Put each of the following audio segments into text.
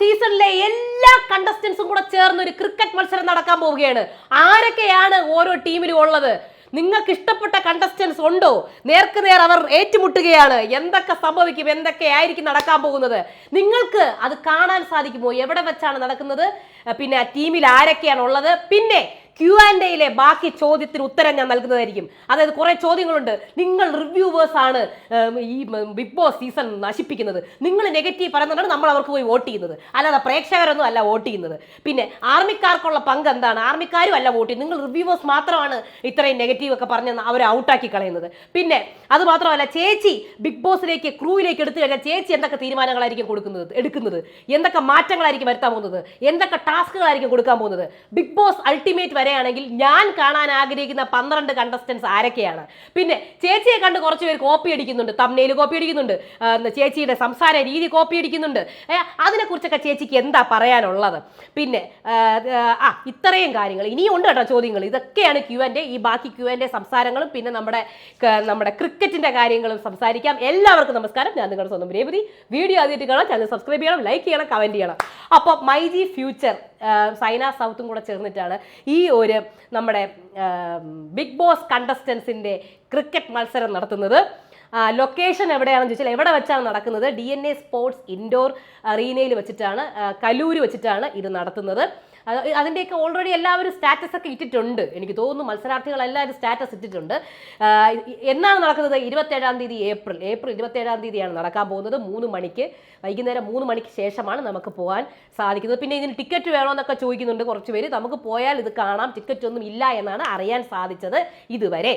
സീസണിലെ എല്ലാ കണ്ടസ്റ്റൻസും കൂടെ ചേർന്ന് ഒരു ക്രിക്കറ്റ് മത്സരം നടക്കാൻ പോവുകയാണ്. ആരൊക്കെയാണ് ഓരോ ടീമിലും ഉള്ളത്? നിങ്ങൾക്ക് ഇഷ്ടപ്പെട്ട കണ്ടസ്റ്റൻസ് ഉണ്ടോ? നേർക്ക് നേർ അവർ ഏറ്റുമുട്ടുകയാണ്. എന്തൊക്കെ സംഭവിക്കും? എന്തൊക്കെ ആയിരിക്കും നടക്കാൻ പോകുന്നത്? നിങ്ങൾക്ക് അത് കാണാൻ സാധിക്കുമോ? എവിടെ വെച്ചാണ് നടക്കുന്നത്? പിന്നെ ടീമിൽ ആരൊക്കെയാണ് ഉള്ളത്? പിന്നെ ക്യു ആൻഡ് എയിലെ ബാക്കി ചോദ്യത്തിന് ഉത്തരം ഞാൻ നൽകുന്നതായിരിക്കും. അതായത് കുറെ ചോദ്യങ്ങളുണ്ട്. നിങ്ങൾ റിവ്യൂവേഴ്സ് ആണ് ഈ ബിഗ് ബോസ് സീസൺ നശിപ്പിക്കുന്നത്. നിങ്ങൾ നെഗറ്റീവ് പറയുന്നതാണ് നമ്മൾ അവർക്ക് പോയി വോട്ട് ചെയ്യുന്നത്. അല്ലാതെ പ്രേക്ഷകരൊന്നും അല്ല വോട്ട് ചെയ്യുന്നത്. പിന്നെ ആർമിക്കാർക്കുള്ള പങ്ക് എന്താണ്? ആർമിക്കാരും അല്ല വോട്ട് ചെയ്യുന്നത്. നിങ്ങൾ റിവ്യൂവേഴ്സ് മാത്രമാണ് ഇത്രയും നെഗറ്റീവ് ഒക്കെ പറഞ്ഞ് അവരെ ഔട്ടാക്കി കളയുന്നത്. പിന്നെ അത് മാത്രമല്ല ചേച്ചി ബിഗ് ബോസിലേക്ക് ക്രൂവിലേക്ക് എടുത്തു കഴിഞ്ഞാൽ ചേച്ചി എന്തൊക്കെ തീരുമാനങ്ങളായിരിക്കും കൊടുക്കുന്നത് എടുക്കുന്നത്? എന്തൊക്കെ മാറ്റങ്ങളായിരിക്കും വരുത്താൻ പോകുന്നത്? എന്തൊക്കെ ടാസ്കുകളായിരിക്കും കൊടുക്കാൻ പോകുന്നത്? ബിഗ് ബോസ് അൾട്ടിമേറ്റ് വരെയാണെങ്കിൽ ഞാൻ കാണാൻ ആഗ്രഹിക്കുന്ന പന്ത്രണ്ട് കണ്ടസ്റ്റൻസ് ആരൊക്കെയാണ്? പിന്നെ ചേച്ചിയെ കണ്ട് കുറച്ച് പേര് കോപ്പി അടിക്കുന്നുണ്ട്. തമ്നയിൽ കോപ്പി അടിക്കുന്നുണ്ട്. ചേച്ചിയുടെ സംസാര രീതി കോപ്പി അടിക്കുന്നുണ്ട്. അതിനെക്കുറിച്ചൊക്കെ ചേച്ചിക്ക് എന്താ പറയാനുള്ളത്? പിന്നെ ആ ഇത്രയും കാര്യങ്ങൾ. ഇനിയും ഉണ്ട് കേട്ടോ ചോദ്യങ്ങൾ. ഇതൊക്കെയാണ് ക്യു എന്റെ ഈ ബാക്കി ക്യു എന്റെ സംസാരങ്ങളും പിന്നെ നമ്മുടെ നമ്മുടെ ക്രിക്കറ്റിന്റെ കാര്യങ്ങളും സംസാരിക്കാം. എല്ലാവർക്കും നമസ്കാരം. ഞാൻ നിങ്ങളുടെ സ്വന്തം രേവതി. വീഡിയോ ആദ്യമായിട്ട് കാണാം ചാനൽ സബ്സ്ക്രൈബ് ചെയ്യണം ലൈക്ക് ചെയ്യണം കമന്റ് ചെയ്യണം. അപ്പോൾ മൈ ജി ഫ്യൂച്ചർ സൈന സൗത്തും കൂടെ ചേർന്നിട്ടാണ് ഈ ഒരു നമ്മുടെ ബിഗ് ബോസ് കണ്ടസ്റ്റൻസിന്റെ ക്രിക്കറ്റ് മത്സരം നടത്തുന്നത്. ലൊക്കേഷൻ എവിടെയാണെന്ന് ചോദിച്ചാൽ എവിടെ വെച്ചാണ് നടക്കുന്നത്? D N A sports indoor അറീനയിൽ വെച്ചിട്ടാണ് കലൂര് വെച്ചിട്ടാണ് ഇത് നടത്തുന്നത്. അതിന്റെയൊക്കെ ഓൾറെഡി എല്ലാവരും സ്റ്റാറ്റസ് ഒക്കെ ഇട്ടിട്ടുണ്ട്. എനിക്ക് തോന്നുന്നു മത്സരാർത്ഥികളെല്ലാവരും സ്റ്റാറ്റസ് ഇട്ടിട്ടുണ്ട്. എന്നാണ് നടക്കുന്നത്? ഇരുപത്തേഴാം തീയതി ഏപ്രിൽ. ഏപ്രിൽ ഇരുപത്തേഴാം തീയതിയാണ് നടക്കാൻ പോകുന്നത്. മൂന്ന് മണിക്ക് വൈകുന്നേരം മൂന്ന് മണിക്ക് ശേഷമാണ് നമുക്ക് പോകാൻ സാധിക്കുന്നത്. പിന്നെ ഇതിന് ടിക്കറ്റ് വേണമെന്നൊക്കെ ചോദിക്കുന്നുണ്ട് കുറച്ച് പേര്. നമുക്ക് പോയാൽ ഇത് കാണാം. ടിക്കറ്റ് ഒന്നും ഇല്ല എന്നാണ് അറിയാൻ സാധിച്ചത് ഇതുവരെ.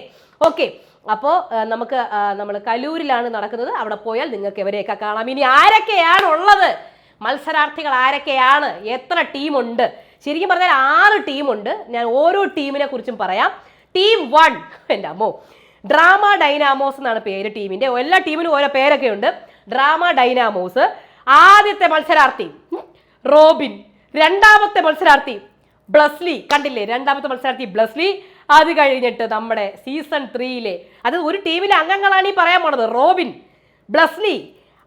ഓക്കെ അപ്പോൾ നമുക്ക് നമ്മൾ കലൂരിലാണ് നടക്കുന്നത്. അവിടെ പോയാൽ നിങ്ങൾക്ക് ഇവരെയൊക്കെ കാണാം. ഇനി ആരൊക്കെയാണ് ഉള്ളത് മത്സരാർത്ഥികൾ ആരൊക്കെയാണ്? എത്ര ടീമുണ്ട് ശരിക്കും പറഞ്ഞാൽ ആറ് ടീമുണ്ട്. ഞാൻ ഓരോ ടീമിനെ കുറിച്ചും പറയാം. ടീം വൺ എന്റെ അമ്മോ. ഡ്രാമ ഡൈനാമോസ് എന്നാണ് പേര് ടീമിന്റെ എല്ലാ ടീമിനും ഓരോ പേരൊക്കെ ഉണ്ട് ഡ്രാമ ഡൈനാമോസ്. ആദ്യത്തെ മത്സരാർത്ഥി റോബിൻ. രണ്ടാമത്തെ മത്സരാർത്ഥി ബ്ലസ്ലി. കണ്ടില്ലേ? രണ്ടാമത്തെ മത്സരാർത്ഥി ബ്ലസ്ലി. അത് കഴിഞ്ഞിട്ട് നമ്മുടെ സീസൺ ത്രീയിലെ അത് ഒരു ടീമിലെ അംഗങ്ങളാണ് ഈ പറയാൻ പോണത്. റോബിൻ ബ്ലസ്ലി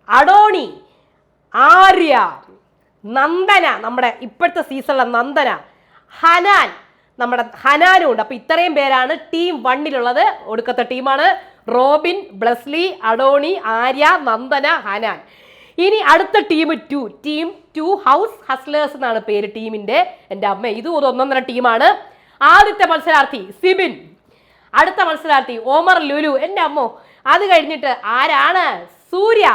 അഡോണി ആര്യ. നന്ദന നമ്മുടെ ഇപ്പോഴത്തെ സീസണിലെ നന്ദന. ഹനാൻ നമ്മുടെ ഹനാനും ഉണ്ട് അപ്പൊ ഇത്രയും പേരാണ് ടീം വണ്ണിലുള്ളത്. ഒടുക്കത്തെ ടീമാണ് റോബിൻ ബ്ലസ്ലി അഡോണി ആര്യ നന്ദന ഹനാൻ. ഇനി അടുത്ത team two team two house hustlers എന്നാണ് പേര് ടീമിന്റെ എന്റെ അമ്മ. ഇതും ഒരു ഒന്നൊന്നര ടീമാണ്. ആദ്യത്തെ മത്സരാർത്ഥി സിബിൻ. അടുത്ത മത്സരാർത്ഥി ഓമർ ലുലു. എന്റെ അമ്മോ അത് കഴിഞ്ഞിട്ട് ആരാണ്? സൂര്യ.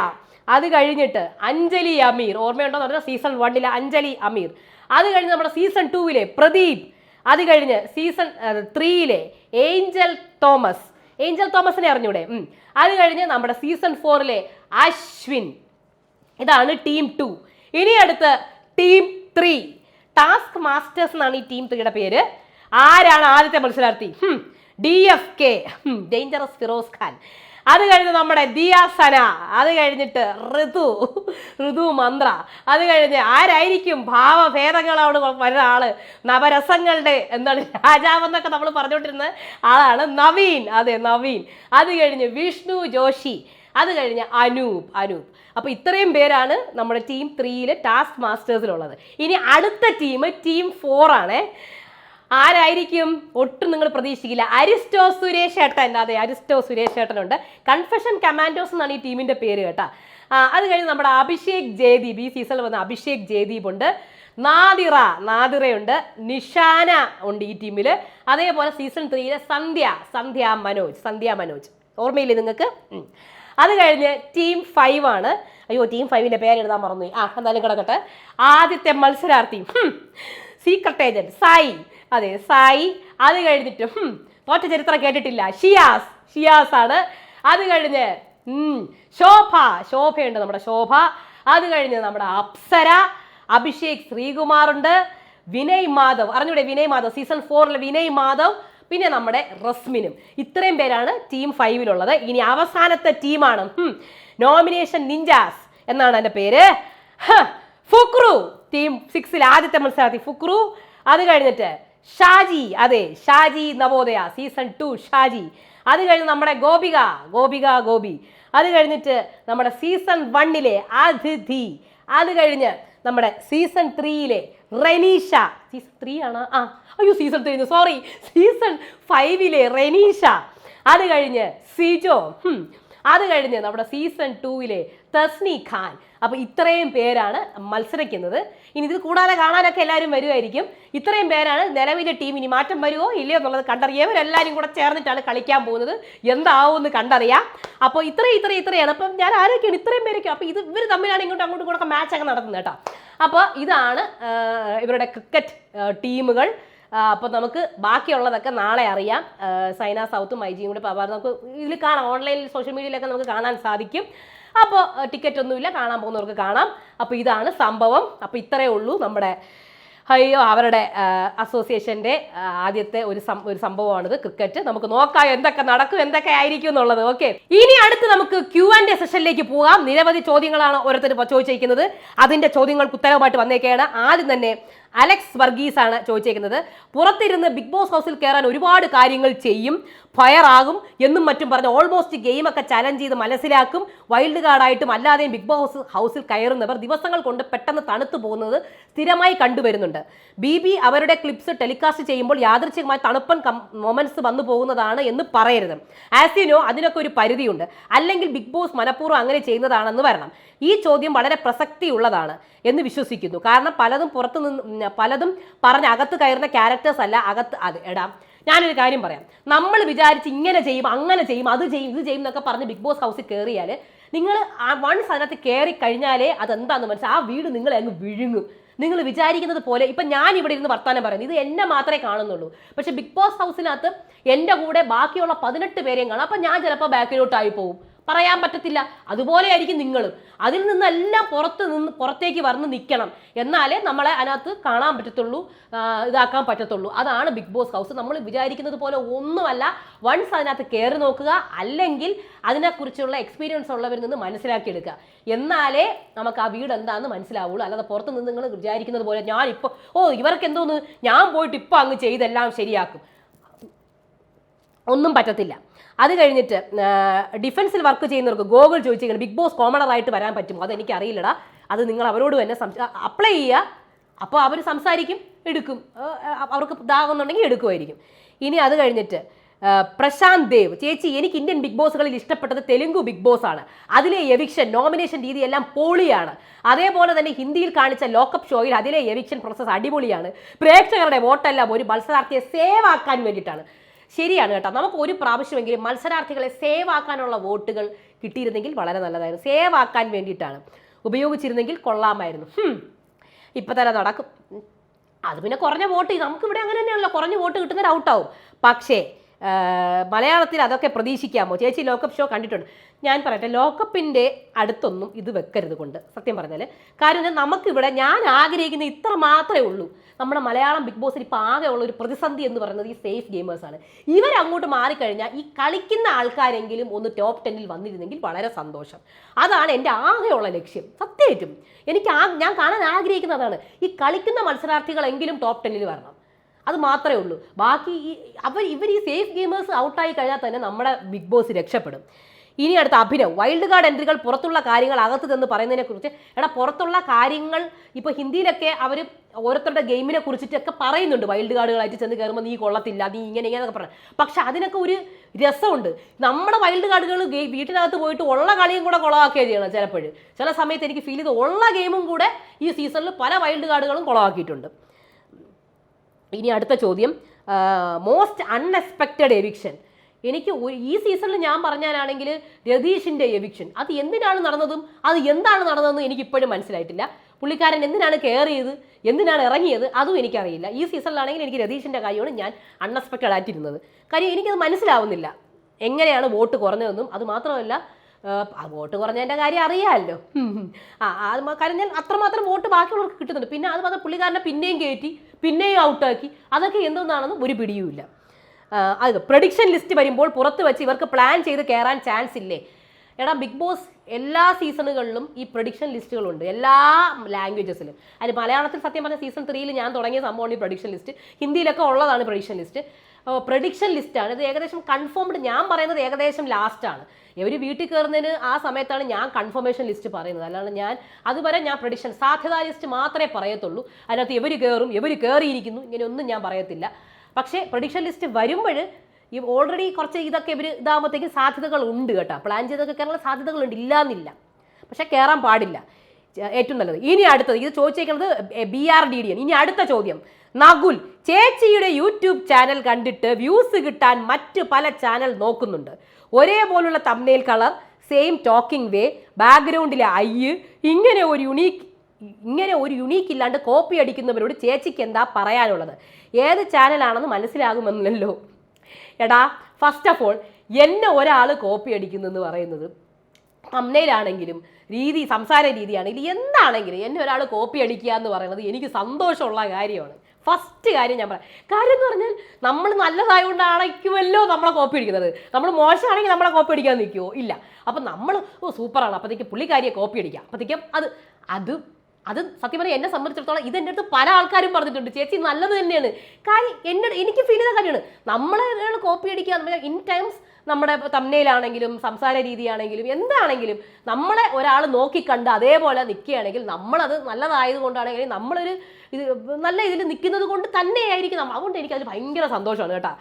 അത് കഴിഞ്ഞിട്ട് അഞ്ജലി അമീർ ഓർമ്മയുണ്ടോ എന്ന് പറഞ്ഞാൽ സീസൺ വണ്ണിലെ അഞ്ജലി അമീർ. അത് കഴിഞ്ഞ് നമ്മുടെ സീസൺ ടൂവിലെ പ്രദീപ് അത് കഴിഞ്ഞ് സീസൺ ത്രീയിലെ ഏഞ്ചൽ തോമസ്. ഏഞ്ചൽ തോമസിനെ അറിഞ്ഞൂടെ. അത് കഴിഞ്ഞ് നമ്മുടെ സീസൺ ഫോറിലെ അശ്വിൻ. ഇതാണ് ടീം ടു ഇനി അടുത്ത് ടീം ത്രീ ടാസ്ക് മാസ്റ്റേഴ്സ് എന്നാണ് ഈ ടീം ത്രീയുടെ പേര്. ആരാണ് ആദ്യത്തെ മത്സരാർത്ഥി? D F K dangerous Firoz Khan അത് കഴിഞ്ഞ് നമ്മുടെ ദിയാസന അത് കഴിഞ്ഞിട്ട് ഋതു ഋതു മന്ത്ര. അത് കഴിഞ്ഞ് ആരായിരിക്കും ഭാവഭേദങ്ങളോട് വരുന്ന ആൾ? നവരസങ്ങളുടെ എന്താണ് രാജാവെന്നൊക്കെ നമ്മൾ പറഞ്ഞുകൊണ്ടിരുന്ന ആളാണ് നവീൻ. അതെ നവീൻ. അത് കഴിഞ്ഞ് വിഷ്ണു ജോഷി. അത് കഴിഞ്ഞ് അനൂപ് അനൂപ്. അപ്പോൾ ഇത്രയും പേരാണ് നമ്മുടെ ടീം ത്രീയിൽ ടാസ്ക് മാസ്റ്റേഴ്സിലുള്ളത്. ഇനി അടുത്ത ടീം ടീം ഫോർ ആണ് ആരായിരിക്കും? ഒട്ടും നിങ്ങൾ പ്രതീക്ഷിക്കില്ല. അരിസ്റ്റോ സുരേഷ് ഏട്ടൻ. അതെ അരിസ്റ്റോ സുരേഷ് ഏട്ടനുണ്ട്. കൺഫെഷൻ കമാൻഡോസ് എന്നാണ് ഈ ടീമിന്റെ പേര് കേട്ടാ. അത് കഴിഞ്ഞ് നമ്മുടെ അഭിഷേക് ജയദീപ് ഈ സീസണിൽ വന്ന അഭിഷേക് ജയദീപ് ഉണ്ട് നാദിറ നാദിറയുണ്ട്. നിഷാന ഉണ്ട് ഈ ടീമിൽ അതേപോലെ സീസൺ ത്രീയിലെ സന്ധ്യ സന്ധ്യ മനോജ് സന്ധ്യ മനോജ്. ഓർമ്മയില്ലേ നിങ്ങൾക്ക്. അത് കഴിഞ്ഞ് ടീം ഫൈവ് ആണ്. അയ്യോ ടീം ഫൈവിന്റെ പേര് എഴുതാൻ മറന്നു ആ എന്തായാലും കിടക്കട്ടെ. ആദ്യത്തെ മത്സരാർത്ഥി. Secret agent Sai. അതെ സായി. അത് കഴിഞ്ഞിട്ട് തോറ്റ ചരിത്രം കേട്ടിട്ടില്ല. ഷിയാസ് ഷിയാസ് ആണ് അത് കഴിഞ്ഞ് ശോഭ. ശോഭയുണ്ട് നമ്മുടെ ശോഭ. അത് കഴിഞ്ഞ് നമ്മുടെ അപ്സര. അഭിഷേക് ശ്രീകുമാർ ഉണ്ട് വിനയ് മാധവ്. അറിഞ്ഞൂടെ വിനയ് മാധവ്? സീസൺ ഫോറിലെ വിനയ് മാധവ് പിന്നെ നമ്മുടെ റസ്മിനും. ഇത്രയും പേരാണ് ടീം ഫൈവിലുള്ളത്. ഇനി അവസാനത്തെ ടീമാണ് നോമിനേഷൻ നിഞ്ചാസ് എന്നാണ് എന്റെ പേര്. ഫുക്രു. ടീം സിക്സിൽ ആദ്യത്തെ മത്സരാർത്ഥി ഫുക്രു. അത് കഴിഞ്ഞിട്ട് ഷാജി അതെ ഷാജി നവോദയ സീസൺ ടു ഷാജി. അത് കഴിഞ്ഞ് നമ്മുടെ ഗോപിക ഗോപിക ഗോപി. അത് കഴിഞ്ഞിട്ട് നമ്മുടെ സീസൺ വണ്ണിലെ അതിഥി. അത് കഴിഞ്ഞ് നമ്മുടെ സീസൺ ത്രീയിലെ റെനീഷ. സീസൺ ത്രീ ആണ്? ആ അയ്യോ സീസൺ ത്രീ സോറി സീസൺ ഫൈവിലെ റെനീഷ. അത് കഴിഞ്ഞ് സിജോ അത് കഴിഞ്ഞ് നമ്മുടെ സീസൺ ടൂവിലെ തസ്നി ഖാൻ. അപ്പോൾ ഇത്രയും പേരാണ് മത്സരിക്കുന്നത്. ഇനി ഇത് കൂടാതെ കാണാനൊക്കെ എല്ലാവരും വരുമായിരിക്കും ഇത്രയും പേരാണ് നിലവിലെ ടീം ഇനി മാറ്റം വരുമോ ഇല്ലയോ എന്നുള്ളത് കണ്ടറിയവരെല്ലാവരും കൂടെ ചേർന്നിട്ടാണ് കളിക്കാൻ പോകുന്നത്. എന്താവുമെന്ന് കണ്ടറിയാം. അപ്പോൾ ഇത്രയും ഇത്രയും ഇത്രയാണ്. അപ്പം ഞാൻ ആരൊക്കെയാണ് ഇത്രയും പേരൊക്കെ അപ്പോൾ ഇത് ഇവർ തമ്മിലാണ് ഇങ്ങോട്ടും അങ്ങോട്ടും കൂടെ മാച്ച് മാച്ചൊക്കെ നടത്തുന്നത് കേട്ടോ. അപ്പോൾ ഇതാണ് ഇവരുടെ ക്രിക്കറ്റ് ടീമുകൾ അപ്പോൾ നമുക്ക് ബാക്കിയുള്ളതൊക്കെ നാളെ അറിയാം. സൈന സൗത്തും ഐജിയും കൂടെ പവർ നമുക്ക് ഇതിൽ കാണാം. ഓൺലൈനിൽ സോഷ്യൽ മീഡിയയിലൊക്കെ നമുക്ക് കാണാൻ സാധിക്കും. അപ്പോൾ ടിക്കറ്റ് ഒന്നുമില്ല. കാണാൻ പോകുന്നവർക്ക് കാണാം. അപ്പോൾ ഇതാണ് സംഭവം. അപ്പോൾ ഇത്രയേ ഉള്ളൂ നമ്മുടെ അയ്യോ അവരുടെ അസോസിയേഷന്റെ ആദ്യത്തെ ഒരു ഒരു സംഭവമാണിത്. ക്രിക്കറ്റ് നമുക്ക് നോക്കാം എന്തൊക്കെ നടക്കും എന്തൊക്കെ ആയിരിക്കും എന്നുള്ളത്. ഓക്കെ ഇനി അടുത്ത് നമുക്ക് ക്യൂ ആൻഡ് എ സെഷനിലേക്ക് പോകാം. നിരവധി ചോദ്യങ്ങളാണ് ഓരോരുത്തർ ചോദിച്ചിരിക്കുന്നത്. അതിന്റെ ചോദ്യങ്ങൾക്ക് ഉത്തരവുമായിട്ട് വന്നേക്കുകയാണ് ആദ്യം തന്നെ അലക്സ് വർഗീസ് ആണ് ചോദിച്ചേക്കുന്നത്. പുറത്തിരുന്ന് ബിഗ് ബോസ് ഹൗസിൽ കയറാൻ ഒരുപാട് കാര്യങ്ങൾ ചെയ്യും. ഫയറാകും എന്നും മറ്റും പറഞ്ഞ് ഓൾമോസ്റ്റ് ഗെയിമൊക്കെ ചലഞ്ച് ചെയ്ത് മനസ്സിലാക്കും. വൈൽഡ് കാർഡായിട്ടും അല്ലാതെയും ബിഗ് ബോസ് ഹൗസിൽ കയറുന്നവർ ദിവസങ്ങൾ കൊണ്ട് പെട്ടെന്ന് തണുത്തു പോകുന്നത് സ്ഥിരമായി കണ്ടുവരുന്നുണ്ട്. ബി ബി അവരുടെ ക്ലിപ്സ് ടെലികാസ്റ്റ് ചെയ്യുമ്പോൾ യാദൃച്ഛികമായി തണുപ്പൻ മൊമെന്റ്സ് വന്നു പോകുന്നതാണ് എന്ന് പറയരുത്. ആസ് യു നോ അതിനൊക്കെ ഒരു പരിധിയുണ്ട്. അല്ലെങ്കിൽ ബിഗ് ബോസ് മനഃപൂർവം അങ്ങനെ ചെയ്യുന്നതാണെന്ന് വരണം. ഈ ചോദ്യം വളരെ പ്രസക്തിയുള്ളതാണ് എന്ന് വിശ്വസിക്കുന്നു. കാരണം പലതും പുറത്തു നിന്ന് പലതും പറഞ്ഞ് അകത്ത് കയറുന്ന ക്യാരക്ടേഴ്സ് അല്ല അകത്ത് അത് എടാ ഞാനൊരു കാര്യം പറയാം. നമ്മൾ വിചാരിച്ച് ഇങ്ങനെ ചെയ്യും അങ്ങനെ ചെയ്യും അത് ചെയ്യും ഇത് ചെയ്യും എന്നൊക്കെ പറഞ്ഞ് ബിഗ് ബോസ് ഹൗസിൽ കയറിയാൽ നിങ്ങൾ വൺസ് അതിനകത്ത് കയറി കഴിഞ്ഞാലേ അതെന്താന്ന് മനസ്സിലാ? ആ വീട് നിങ്ങളെ അങ്ങ് വിഴുങ്ങും. നിങ്ങൾ വിചാരിക്കുന്നത് പോലെ ഇപ്പം ഞാൻ ഇവിടെ ഇരുന്ന് വർത്താനം പറയുന്നത് ഇത് എന്നെ മാത്രമേ കാണുന്നുള്ളൂ. പക്ഷെ ബിഗ് ബോസ് ഹൗസിനകത്ത് എന്റെ കൂടെ ബാക്കിയുള്ള പതിനെട്ട് പേരെയും കാണാം. അപ്പം ഞാൻ ചിലപ്പോൾ ബാക്കിലോട്ടായി പോകും പറയാൻ പറ്റത്തില്ല. അതുപോലെ ആയിരിക്കും നിങ്ങളും. അതിൽ നിന്നെല്ലാം പുറത്ത് നിന്ന് പുറത്തേക്ക് വന്ന് നിൽക്കണം. എന്നാലേ നമ്മളെ അതിനകത്ത് കാണാൻ പറ്റത്തുള്ളൂ ഇതാക്കാൻ പറ്റത്തുള്ളൂ. അതാണ് ബിഗ് ബോസ് ഹൗസ്. നമ്മൾ വിചാരിക്കുന്നത് പോലെ ഒന്നുമല്ല വൺസ് അതിനകത്ത് കയറി നോക്കുക അല്ലെങ്കിൽ അതിനെക്കുറിച്ചുള്ള എക്സ്പീരിയൻസ് ഉള്ളവരിൽ നിന്ന് മനസ്സിലാക്കിയെടുക്കുക എന്നാലേ നമുക്ക് ആ വീട് എന്താണെന്ന് മനസ്സിലാവുള്ളൂ. അല്ലാതെ പുറത്ത് നിന്ന് നിങ്ങൾ വിചാരിക്കുന്നത് പോലെ ഞാനിപ്പോൾ ഓ ഇവർക്ക് എന്തോന്ന്? ഞാൻ പോയിട്ട് ഇപ്പോൾ അങ്ങ് ചെയ്തെല്ലാം ശരിയാക്കും. ഒന്നും പറ്റത്തില്ല. അത് കഴിഞ്ഞിട്ട് ഡിഫൻസിൽ വർക്ക് ചെയ്യുന്നവർക്ക് ഗോകുൽ ചോദിച്ചിരിക്കുന്നത് ബിഗ് ബോസ് കോമണറായിട്ട് വരാൻ പറ്റുമോ? അത് എനിക്ക് അറിയില്ലടാ. അത് നിങ്ങൾ അവരോട് തന്നെ അപ്ലൈ ചെയ്യുക. അപ്പോൾ അവർ സംസാരിക്കും എടുക്കും. അവർക്ക് ഇതാകുന്നുണ്ടെങ്കിൽ എടുക്കുമായിരിക്കും. ഇനി അത് കഴിഞ്ഞിട്ട് പ്രശാന്ത് ദേവ് ചേച്ചി എനിക്ക് ഇന്ത്യൻ ബിഗ് ബോസുകളിൽ ഇഷ്ടപ്പെട്ടത് തെലുങ്കു ബിഗ് ബോസ് ആണ്. അതിലെ എവിക്ഷൻ നോമിനേഷൻ രീതി എല്ലാം പോളിയാണ്. അതേപോലെ തന്നെ ഹിന്ദിയിൽ കാണിച്ച ലോക്കപ്പ് ഷോയിൽ അതിലെ എവിക്ഷൻ പ്രോസസ്സ് അടിപൊളിയാണ്. പ്രേക്ഷകരുടെ വോട്ടെല്ലാം ഒരു മത്സരാർത്ഥിയെ സേവ് ആക്കാൻ വേണ്ടിയിട്ടാണ്. ശരിയാണ് കേട്ടോ. നമുക്ക് ഒരു പ്രാവശ്യമെങ്കിലും മത്സരാർത്ഥികളെ സേവ് ആക്കാനുള്ള വോട്ടുകൾ കിട്ടിയിരുന്നെങ്കിൽ വളരെ നല്ലതായിരുന്നു. സേവ് ആക്കാൻ വേണ്ടിയിട്ടാണ്. ഉപയോഗിച്ചിരുന്നെങ്കിൽ കൊള്ളാമായിരുന്നു. ഇപ്പം തന്നെ നടക്കും. അത് പിന്നെ കുറഞ്ഞ വോട്ട്. നമുക്കിവിടെ അങ്ങനെ തന്നെയാണല്ലോ കുറഞ്ഞ വോട്ട് കിട്ടുന്നവർ ഔട്ടാവും പക്ഷേ മലയാളത്തിൽ അതൊക്കെ പ്രതീക്ഷിക്കാമോ? ചേച്ചി ലോക്കപ്പ് ഷോ കണ്ടിട്ടുണ്ട്. ഞാൻ പറയട്ടെ ലോക്കപ്പിന്റെ അടുത്തൊന്നും ഇത് വെക്കരുത് കൊണ്ട്. സത്യം പറഞ്ഞാൽ കാരണം നമുക്കിവിടെ ഞാൻ ആഗ്രഹിക്കുന്ന ഇത്ര മാത്രമേ ഉള്ളൂ. നമ്മുടെ മലയാളം ബിഗ് ബോസിൽ ഇപ്പോൾ ആകെ ഉള്ള ഒരു പ്രതിസന്ധി എന്ന് പറയുന്നത് ഈ സേഫ് ഗെയിമേഴ്സാണ് ഇവർ അങ്ങോട്ട് മാറിക്കഴിഞ്ഞാൽ ഈ കളിക്കുന്ന ആൾക്കാരെങ്കിലും ഒന്ന് ടോപ്പ് ടെന്നിൽ വന്നിരുന്നെങ്കിൽ വളരെ സന്തോഷം. അതാണ് എന്റെ ആകെയുള്ള ലക്ഷ്യം. സത്യമായിട്ടും എനിക്ക് ആ ഞാൻ കാണാൻ ആഗ്രഹിക്കുന്നതാണ് ഈ കളിക്കുന്ന മത്സരാർത്ഥികളെങ്കിലും ടോപ്പ് ടെന്നിൽ വരണം. അത് മാത്രമേ ഉള്ളൂ. ബാക്കി ഈ അവർ ഇവർ ഈ സേഫ് ഗെയിമേഴ്സ് ഔട്ടായി കഴിഞ്ഞാൽ തന്നെ നമ്മുടെ ബിഗ് ബോസ് രക്ഷപ്പെടും. ഇനി അടുത്ത അഭിനവ്. വൈൽഡ് കാർഡ് എൻട്രികൾ പുറത്തുള്ള കാര്യങ്ങൾ അകത്ത് നിന്ന് പറയുന്നതിനെ കുറിച്ച്. എടാ പുറത്തുള്ള കാര്യങ്ങൾ ഇപ്പോൾ ഹിന്ദിയിലൊക്കെ അവർ ഓരോരുത്തരുടെ ഗെയിമിനെ കുറിച്ചിട്ടൊക്കെ പറയുന്നുണ്ട്. വൈൽഡ് കാർഡുകളായിട്ട് ചെന്ന് കയറുമ്പോൾ നീ കൊള്ളത്തില്ല നീ ഇങ്ങനെ ഇങ്ങനെയൊക്കെ പറഞ്ഞു. പക്ഷെ അതിനൊക്കെ ഒരു രസമുണ്ട്. നമ്മുടെ വൈൽഡ് കാർഡുകൾ വീട്ടിനകത്ത് പോയിട്ട് ഉള്ള കളിയും കൂടെ കുളമാക്കുകയാണ് ചെയ്യണം ചിലപ്പോഴും. ചില സമയത്ത് എനിക്ക് ഫീൽ ചെയ്ത് ഉള്ള ഗെയിമും കൂടെ ഈ സീസണിൽ പല വൈൽഡ് കാർഡുകളും കുളമാക്കിയിട്ടുണ്ട് ഇനി അടുത്ത ചോദ്യം. മോസ്റ്റ് അൺഎക്സ്പെക്റ്റഡ് എവിക്ഷൻ എനിക്ക് ഈ സീസണിൽ ഞാൻ പറഞ്ഞാലാണെങ്കിൽ രതീഷിന്റെ എവിക്ഷൻ അത് എന്തിനാണ് നടന്നതും അത് എന്താണ് നടന്നതെന്നും എനിക്ക് ഇപ്പോഴും മനസ്സിലായിട്ടില്ല. പുള്ളിക്കാരൻ എന്തിനാണ് കയറിയത് എന്തിനാണ് ഇറങ്ങിയത് അതും എനിക്കറിയില്ല. ഈ സീസണിലാണെങ്കിൽ എനിക്ക് രതീഷിന്റെ കാര്യമാണ് ഞാൻ അൺഎക്സ്പെക്റ്റഡ് ആയിട്ടിരുന്നത്. കാര്യം എനിക്കത് മനസ്സിലാവുന്നില്ല. എങ്ങനെയാണ് വോട്ട് കുറഞ്ഞതെന്നും. അത് മാത്രമല്ല വോട്ട് കുറഞ്ഞതിന്റെ കാര്യം അറിയാമല്ലോ. ആ അത് കാരണം കാര്യം ഞാൻ അത്രമാത്രം വോട്ട് ബാക്കിയുള്ളവർക്ക് കിട്ടുന്നുണ്ട്. പിന്നെ അത് മാത്രം പുള്ളിക്കാരനെ പിന്നെയും കയറ്റി പിന്നെയും ഔട്ടാക്കി. അതൊക്കെ എന്തെന്നാണെന്ന് ഒരു പിടിയുമില്ല. അത് പ്രഡിക്ഷൻ ലിസ്റ്റ് വരുമ്പോൾ പുറത്ത് വെച്ച് ഇവർക്ക് പ്ലാൻ ചെയ്ത് കയറാൻ ചാൻസ് ഇല്ലേ? എടാ ബിഗ് ബോസ് എല്ലാ സീസണുകളിലും ഈ പ്രഡിക്ഷൻ ലിസ്റ്റുകളുണ്ട്. എല്ലാ ലാംഗ്വേജസിലും അതിൽ മലയാളത്തിൽ സത്യം പറഞ്ഞ സീസൺ ത്രീയിൽ ഞാൻ തുടങ്ങിയ സംഭവമാണ് ഈ പ്രഡിക്ഷൻ ലിസ്റ്റ് ഹിന്ദിയിലൊക്കെ ഉള്ളതാണ് പ്രഡിക്ഷൻ ലിസ്റ്റ് പ്രഡിക്ഷൻ ലിസ്റ്റാണ് ഇത് ഏകദേശം കൺഫേംഡ് ഞാൻ പറയുന്നത് ഏകദേശം ലാസ്റ്റാണ് ഇവർ വീട്ടിൽ കയറുന്നതിന് ആ സമയത്താണ് ഞാൻ കൺഫർമേഷൻ ലിസ്റ്റ് പറയുന്നത്. അല്ലാണ്ട് ഞാൻ അതുവരെ ഞാൻ പ്രഡിക്ഷൻ സാധ്യതാ ലിസ്റ്റ് മാത്രമേ പറയത്തുള്ളൂ. അതിനകത്ത് ഇവർ കയറും ഇവർ കയറിയിരിക്കുന്നു ഇങ്ങനെയൊന്നും ഞാൻ പറയത്തില്ല. പക്ഷേ പ്രഡിക്ഷൻ ലിസ്റ്റ് വരുമ്പോൾ ഈ ഓൾറെഡി കുറച്ച് ഇതൊക്കെ ഇവർ ഇതാകുമ്പോഴത്തേക്കും സാധ്യതകൾ ഉണ്ട് കേട്ടോ. പ്ലാൻ ചെയ്തൊക്കെ കയറാനുള്ള സാധ്യതകളുണ്ട്. ഇല്ല എന്നില്ല പക്ഷേ കയറാൻ പാടില്ല. ഏറ്റവും നല്ലത്. ഇനി അടുത്തത് ഇത് ചോദിച്ചേക്കുന്നത് ബി ആർ ഡി ഡി ഇനി അടുത്ത ചോദ്യം. നകുൽ ചേച്ചിയുടെ യൂട്യൂബ് ചാനൽ കണ്ടിട്ട് വ്യൂസ് കിട്ടാൻ മറ്റ് പല ചാനൽ നോക്കുന്നുണ്ട്. ഒരേപോലുള്ള തമ്മേൽ കളർ സെയിം ടോക്കിംഗ് വേ ബാക്ക്ഗ്രൗണ്ടിലെ ഐ ഇങ്ങനെ ഒരു യുണീക്ക് ഇങ്ങനെ ഒരു യുണീക്ക് ഇല്ലാണ്ട് കോപ്പി അടിക്കുന്നവരോട് ചേച്ചിക്ക് എന്താ പറയാനുള്ളത്? ഏത് ചാനലാണെന്ന് മനസ്സിലാകുമെന്നല്ലോ. എടാ ഫസ്റ്റ് ഓഫ് ഓൾ എന്നെ ഒരാൾ കോപ്പി അടിക്കുന്നെന്ന് പറയുന്നത് തമ്മനയിലാണെങ്കിലും രീതി സംസാര രീതിയാണെങ്കിലും എന്താണെങ്കിലും എന്നെ ഒരാൾ കോപ്പി അടിക്കുക എന്ന് പറയുന്നത് എനിക്ക് സന്തോഷമുള്ള കാര്യമാണ്. ഫസ്റ്റ് കാര്യം ഞാൻ പറയാം. കാര്യം എന്ന് പറഞ്ഞാൽ നമ്മൾ നല്ലതായതുകൊണ്ടാണെങ്കിലുമല്ലോ നമ്മളെ കോപ്പി അടിക്കുന്നത്. നമ്മൾ മോശമാണെങ്കിൽ നമ്മളെ കോപ്പി അടിക്കാൻ നിൽക്കുമോ ഇല്ല. അപ്പം നമ്മൾ ഓ സൂപ്പറാണ് അപ്പോഴത്തേക്ക് പുള്ളിക്കാരിയെ കോപ്പി അടിക്കാം. അപ്പോഴത്തേക്കും അത് അത് അത് സത്യം പറഞ്ഞാൽ എന്നെ സംബന്ധിച്ചിടത്തോളം ഇത് എന്റെ അടുത്ത് പല ആൾക്കാരും പറഞ്ഞിട്ടുണ്ട്. ചേച്ചി നല്ലത് തന്നെയാണ്. കാര്യം എന്നെ എനിക്ക് ഫീൽ ചെയ്ത കാര്യമാണ്. നമ്മളെ കോപ്പി അടിക്കുക എന്ന് പറഞ്ഞാൽ ഇൻ ടൈംസ് നമ്മുടെ തമ്മയിലാണെങ്കിലും സംസാര രീതിയാണെങ്കിലും എന്താണെങ്കിലും നമ്മളെ ഒരാൾ നോക്കിക്കണ്ട് അതേപോലെ നിൽക്കുകയാണെങ്കിൽ നമ്മളത് നല്ലതായത് കൊണ്ടാണെങ്കിൽ നമ്മളൊരു ഇത് നല്ല ഇതിൽ നിൽക്കുന്നത് കൊണ്ട് തന്നെയായിരിക്കും നമ്മൾ അതുകൊണ്ട് എനിക്ക് അതിൽ ഭയങ്കര സന്തോഷമാണ് കേട്ടോ.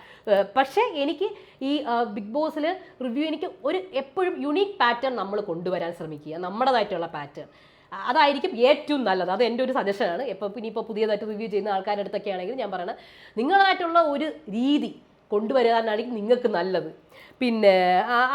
പക്ഷേ എനിക്ക് ഈ ബിഗ് ബോസിൽ റിവ്യൂ എനിക്ക് ഒരു എപ്പോഴും യുണീക്ക് പാറ്റേൺ നമ്മൾ കൊണ്ടുവരാൻ ശ്രമിക്കുക. നമ്മുടേതായിട്ടുള്ള പാറ്റേൺ അതായിരിക്കും ഏറ്റവും നല്ലത്. അത് എന്റെ ഒരു സജഷനാണ് ഇപ്പോൾ പിന്നെ ഇപ്പോൾ പുതിയതായിട്ട് റിവ്യൂ ചെയ്യുന്ന ആൾക്കാരുടെ അടുത്തൊക്കെ ആണെങ്കിൽ ഞാൻ പറയണത് നിങ്ങളായിട്ടുള്ള ഒരു രീതി കൊണ്ടുവരാനാണെങ്കിൽ നിങ്ങൾക്ക് നല്ലത്. പിന്നെ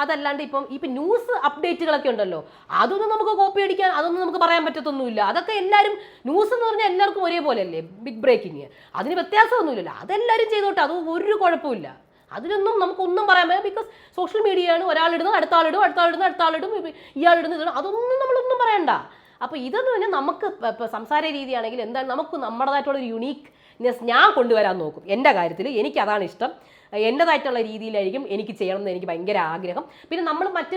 അതല്ലാണ്ട് ഇപ്പം ഇപ്പം ന്യൂസ് അപ്ഡേറ്റുകളൊക്കെ ഉണ്ടല്ലോ അതൊന്നും നമുക്ക് കോപ്പി അടിക്കാൻ അതൊന്നും നമുക്ക് പറയാൻ പറ്റത്തൊന്നുമില്ല. അതൊക്കെ എല്ലാവരും ന്യൂസ് എന്ന് പറഞ്ഞാൽ എല്ലാവർക്കും ഒരേപോലെയല്ലേ? ബിഗ് ബ്രേക്കിങ് അതിന് വ്യത്യാസമൊന്നുമില്ലല്ലോ. അതെല്ലാവരും ചെയ്തോട്ടെ അത് ഒരു കുഴപ്പമില്ല അതിനൊന്നും നമുക്കൊന്നും പറയാൻ പറ്റില്ല. ബിക്കോസ് സോഷ്യൽ മീഡിയയാണ് ഒരാളിടുന്നത് അടുത്ത ആളിടും അടുത്ത ആളിടുന്നത് അടുത്ത ഇയാളിടുന്നത് ഇതിടും അതൊന്നും നമ്മളൊന്നും പറയണ്ട. അപ്പോൾ ഇതെന്ന് പറഞ്ഞാൽ നമുക്ക് സംസാര രീതിയാണെങ്കിൽ എന്താണ്? നമുക്ക് നമ്മുടേതായിട്ടുള്ള ഒരു യുണീക്ക്നെസ് ഞാൻ കൊണ്ടുവരാൻ നോക്കും. എന്റെ കാര്യത്തിൽ എനിക്ക് അതാണ് ഇഷ്ടം. എന്റെതായിട്ടുള്ള രീതിയിലായിരിക്കും എനിക്ക് ചെയ്യണം എന്ന് എനിക്ക് ഭയങ്കര ആഗ്രഹം. പിന്നെ നമ്മൾ മറ്റ്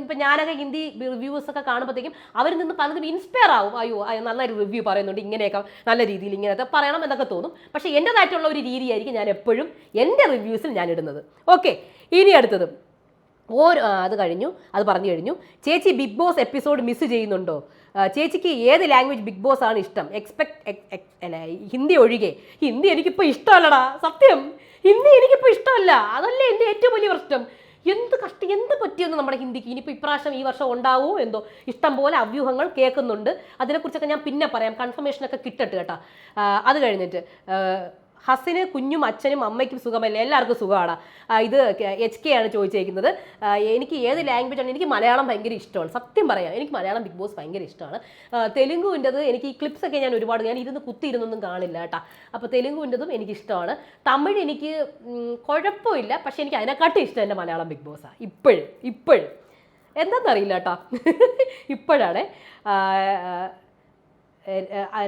ഇപ്പം ഞാനൊക്കെ ഹിന്ദി റിവ്യൂസ് ഒക്കെ കാണുമ്പോഴത്തേക്കും അവരിൽ നിന്ന് പലതും ഇൻസ്പയർ ആവും. അയ്യോ നല്ലൊരു റിവ്യൂ പറയുന്നുണ്ട് ഇങ്ങനെയൊക്കെ നല്ല രീതിയിൽ ഇങ്ങനത്തെ പറയണം എന്നൊക്കെ തോന്നും. പക്ഷേ എന്റെതായിട്ടുള്ള ഒരു രീതിയായിരിക്കും ഞാൻ എപ്പോഴും എന്റെ റിവ്യൂസിൽ ഞാൻ ഇടുന്നത്. ഓക്കെ ഇനി അടുത്തത്. ഓരോ അത് കഴിഞ്ഞു അത് പറഞ്ഞു കഴിഞ്ഞു. ചേച്ചി ബിഗ് ബോസ് എപ്പിസോഡ് മിസ് ചെയ്യുന്നുണ്ടോ? ചേച്ചിക്ക് ഏത് ലാംഗ്വേജ് ബിഗ് ബോസ് ആണ് ഇഷ്ടം? എക്സ്പെക്ട് അല്ല ഹിന്ദി ഒഴികെ. ഹിന്ദി എനിക്കിപ്പോൾ ഇഷ്ടമല്ലടാ സത്യം. ഹിന്ദി എനിക്കിപ്പോൾ ഇഷ്ടമല്ല. അതല്ലേ എന്റെ ഏറ്റവും വലിയ പ്രശ്നം. എന്ത് കഷ്ടം എന്ത് പറ്റിയെന്ന് നമ്മുടെ ഹിന്ദിക്ക്? ഇനിയിപ്പോൾ ഇപ്രാവശ്യം ഈ വർഷം ഉണ്ടാവുമോ എന്തോ? ഇഷ്ടം പോലെ അവ്യൂഹങ്ങൾ കേൾക്കുന്നുണ്ട്. അതിനെക്കുറിച്ചൊക്കെ ഞാൻ പിന്നെ പറയാം. കൺഫർമേഷനൊക്കെ കിട്ടട്ടെ കേട്ടോ. അത് കഴിഞ്ഞിട്ട് ഹസിന് കുഞ്ഞും അച്ഛനും അമ്മയ്ക്കും സുഖമല്ലേ? എല്ലാവർക്കും സുഖമാണ്. ഇത് എച്ച് കെ ആണ് ചോദിച്ചേക്കുന്നത്. എനിക്ക് ഏത് ലാംഗ്വേജ് ആണ്? എനിക്ക് മലയാളം ഭയങ്കര ഇഷ്ടമാണ്. സത്യം പറയാം. എനിക്ക് മലയാളം ബിഗ് ബോസ് ഭയങ്കര ഇഷ്ടമാണ്. തെലുങ്കുവിന്റെത് എനിക്ക് ഈ ക്ലിപ്സ് ഒക്കെ ഞാൻ ഒരുപാട് ഞാൻ ഇരുന്ന് കുത്തിയിരുന്നൊന്നും കാണില്ല കേട്ടോ. അപ്പോൾ തെലുങ്കുവിന്റെതും എനിക്കിഷ്ടമാണ് തമിഴ് എനിക്ക് കുഴപ്പമില്ല. പക്ഷേ എനിക്ക് അതിനെക്കാട്ടും ഇഷ്ടം എന്റെ മലയാളം ബിഗ് ബോസാണ് ഇപ്പോഴും ഇപ്പോഴും. എന്താണെന്നറിയില്ല കേട്ടോ. ഇപ്പോഴാണ്.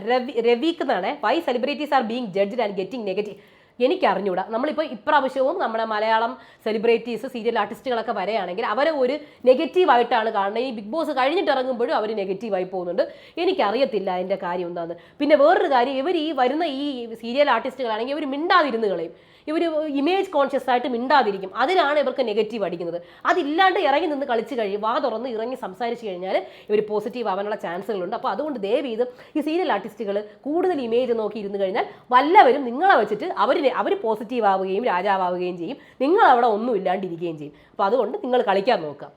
രവി രവീക്ക് എന്നാണ് why celebrities are being judged and getting negative എനിക്ക് അറിഞ്ഞൂടാ നമ്മളിപ്പോൾ ഇപ്രാവശ്യവും നമ്മുടെ മലയാളം സെലിബ്രിറ്റീസ് സീരിയൽ ആർട്ടിസ്റ്റുകളൊക്കെ വരെയാണെങ്കിൽ അവരെ ഒരു നെഗറ്റീവായിട്ടാണ് കാണുന്നത്. ഈ ബിഗ് ബോസ് കഴിഞ്ഞിട്ട് ഇറങ്ങുമ്പോഴും അവർ നെഗറ്റീവായി പോകുന്നുണ്ട്. എനിക്കറിയത്തില്ല അതിന്റെ കാര്യം എന്താണെന്ന് പിന്നെ വേറൊരു കാര്യം ഇവർ ഈ വരുന്ന ഈ സീരിയൽ ആർട്ടിസ്റ്റുകളാണെങ്കിൽ ഇവർ മിണ്ടാതിരുന്ന് കളയും. ഇവർ ഇമേജ് കോൺഷ്യസ് ആയിട്ട് മിണ്ടാതിരിക്കും. അതിനാണ് ഇവർക്ക് നെഗറ്റീവ് അടിക്കുന്നത്. അതില്ലാണ്ട് ഇറങ്ങി നിന്ന് കളിച്ച് കഴിയും വാ തുറന്ന് ഇറങ്ങി സംസാരിച്ച് കഴിഞ്ഞാൽ ഇവർ പോസിറ്റീവ് ആവാനുള്ള ചാൻസുകളുണ്ട് അപ്പോൾ അതുകൊണ്ട് ദയവ് ചെയ്ത് ഈ സീരിയൽ ആർട്ടിസ്റ്റുകൾ കൂടുതൽ ഇമേജ് നോക്കി ഇരുന്ന് കഴിഞ്ഞാൽ വല്ലവരും നിങ്ങളെ വെച്ചിട്ട് അവർ അവർ പോസിറ്റീവ് ആവുകയും രാജാവുകയും ചെയ്യും. നിങ്ങൾ അവിടെ ഒന്നും ഇല്ലാണ്ടിരിക്കുകയും ചെയ്യും. അപ്പോൾ അതുകൊണ്ട് നിങ്ങൾ കളിക്കാൻ നോക്കുക.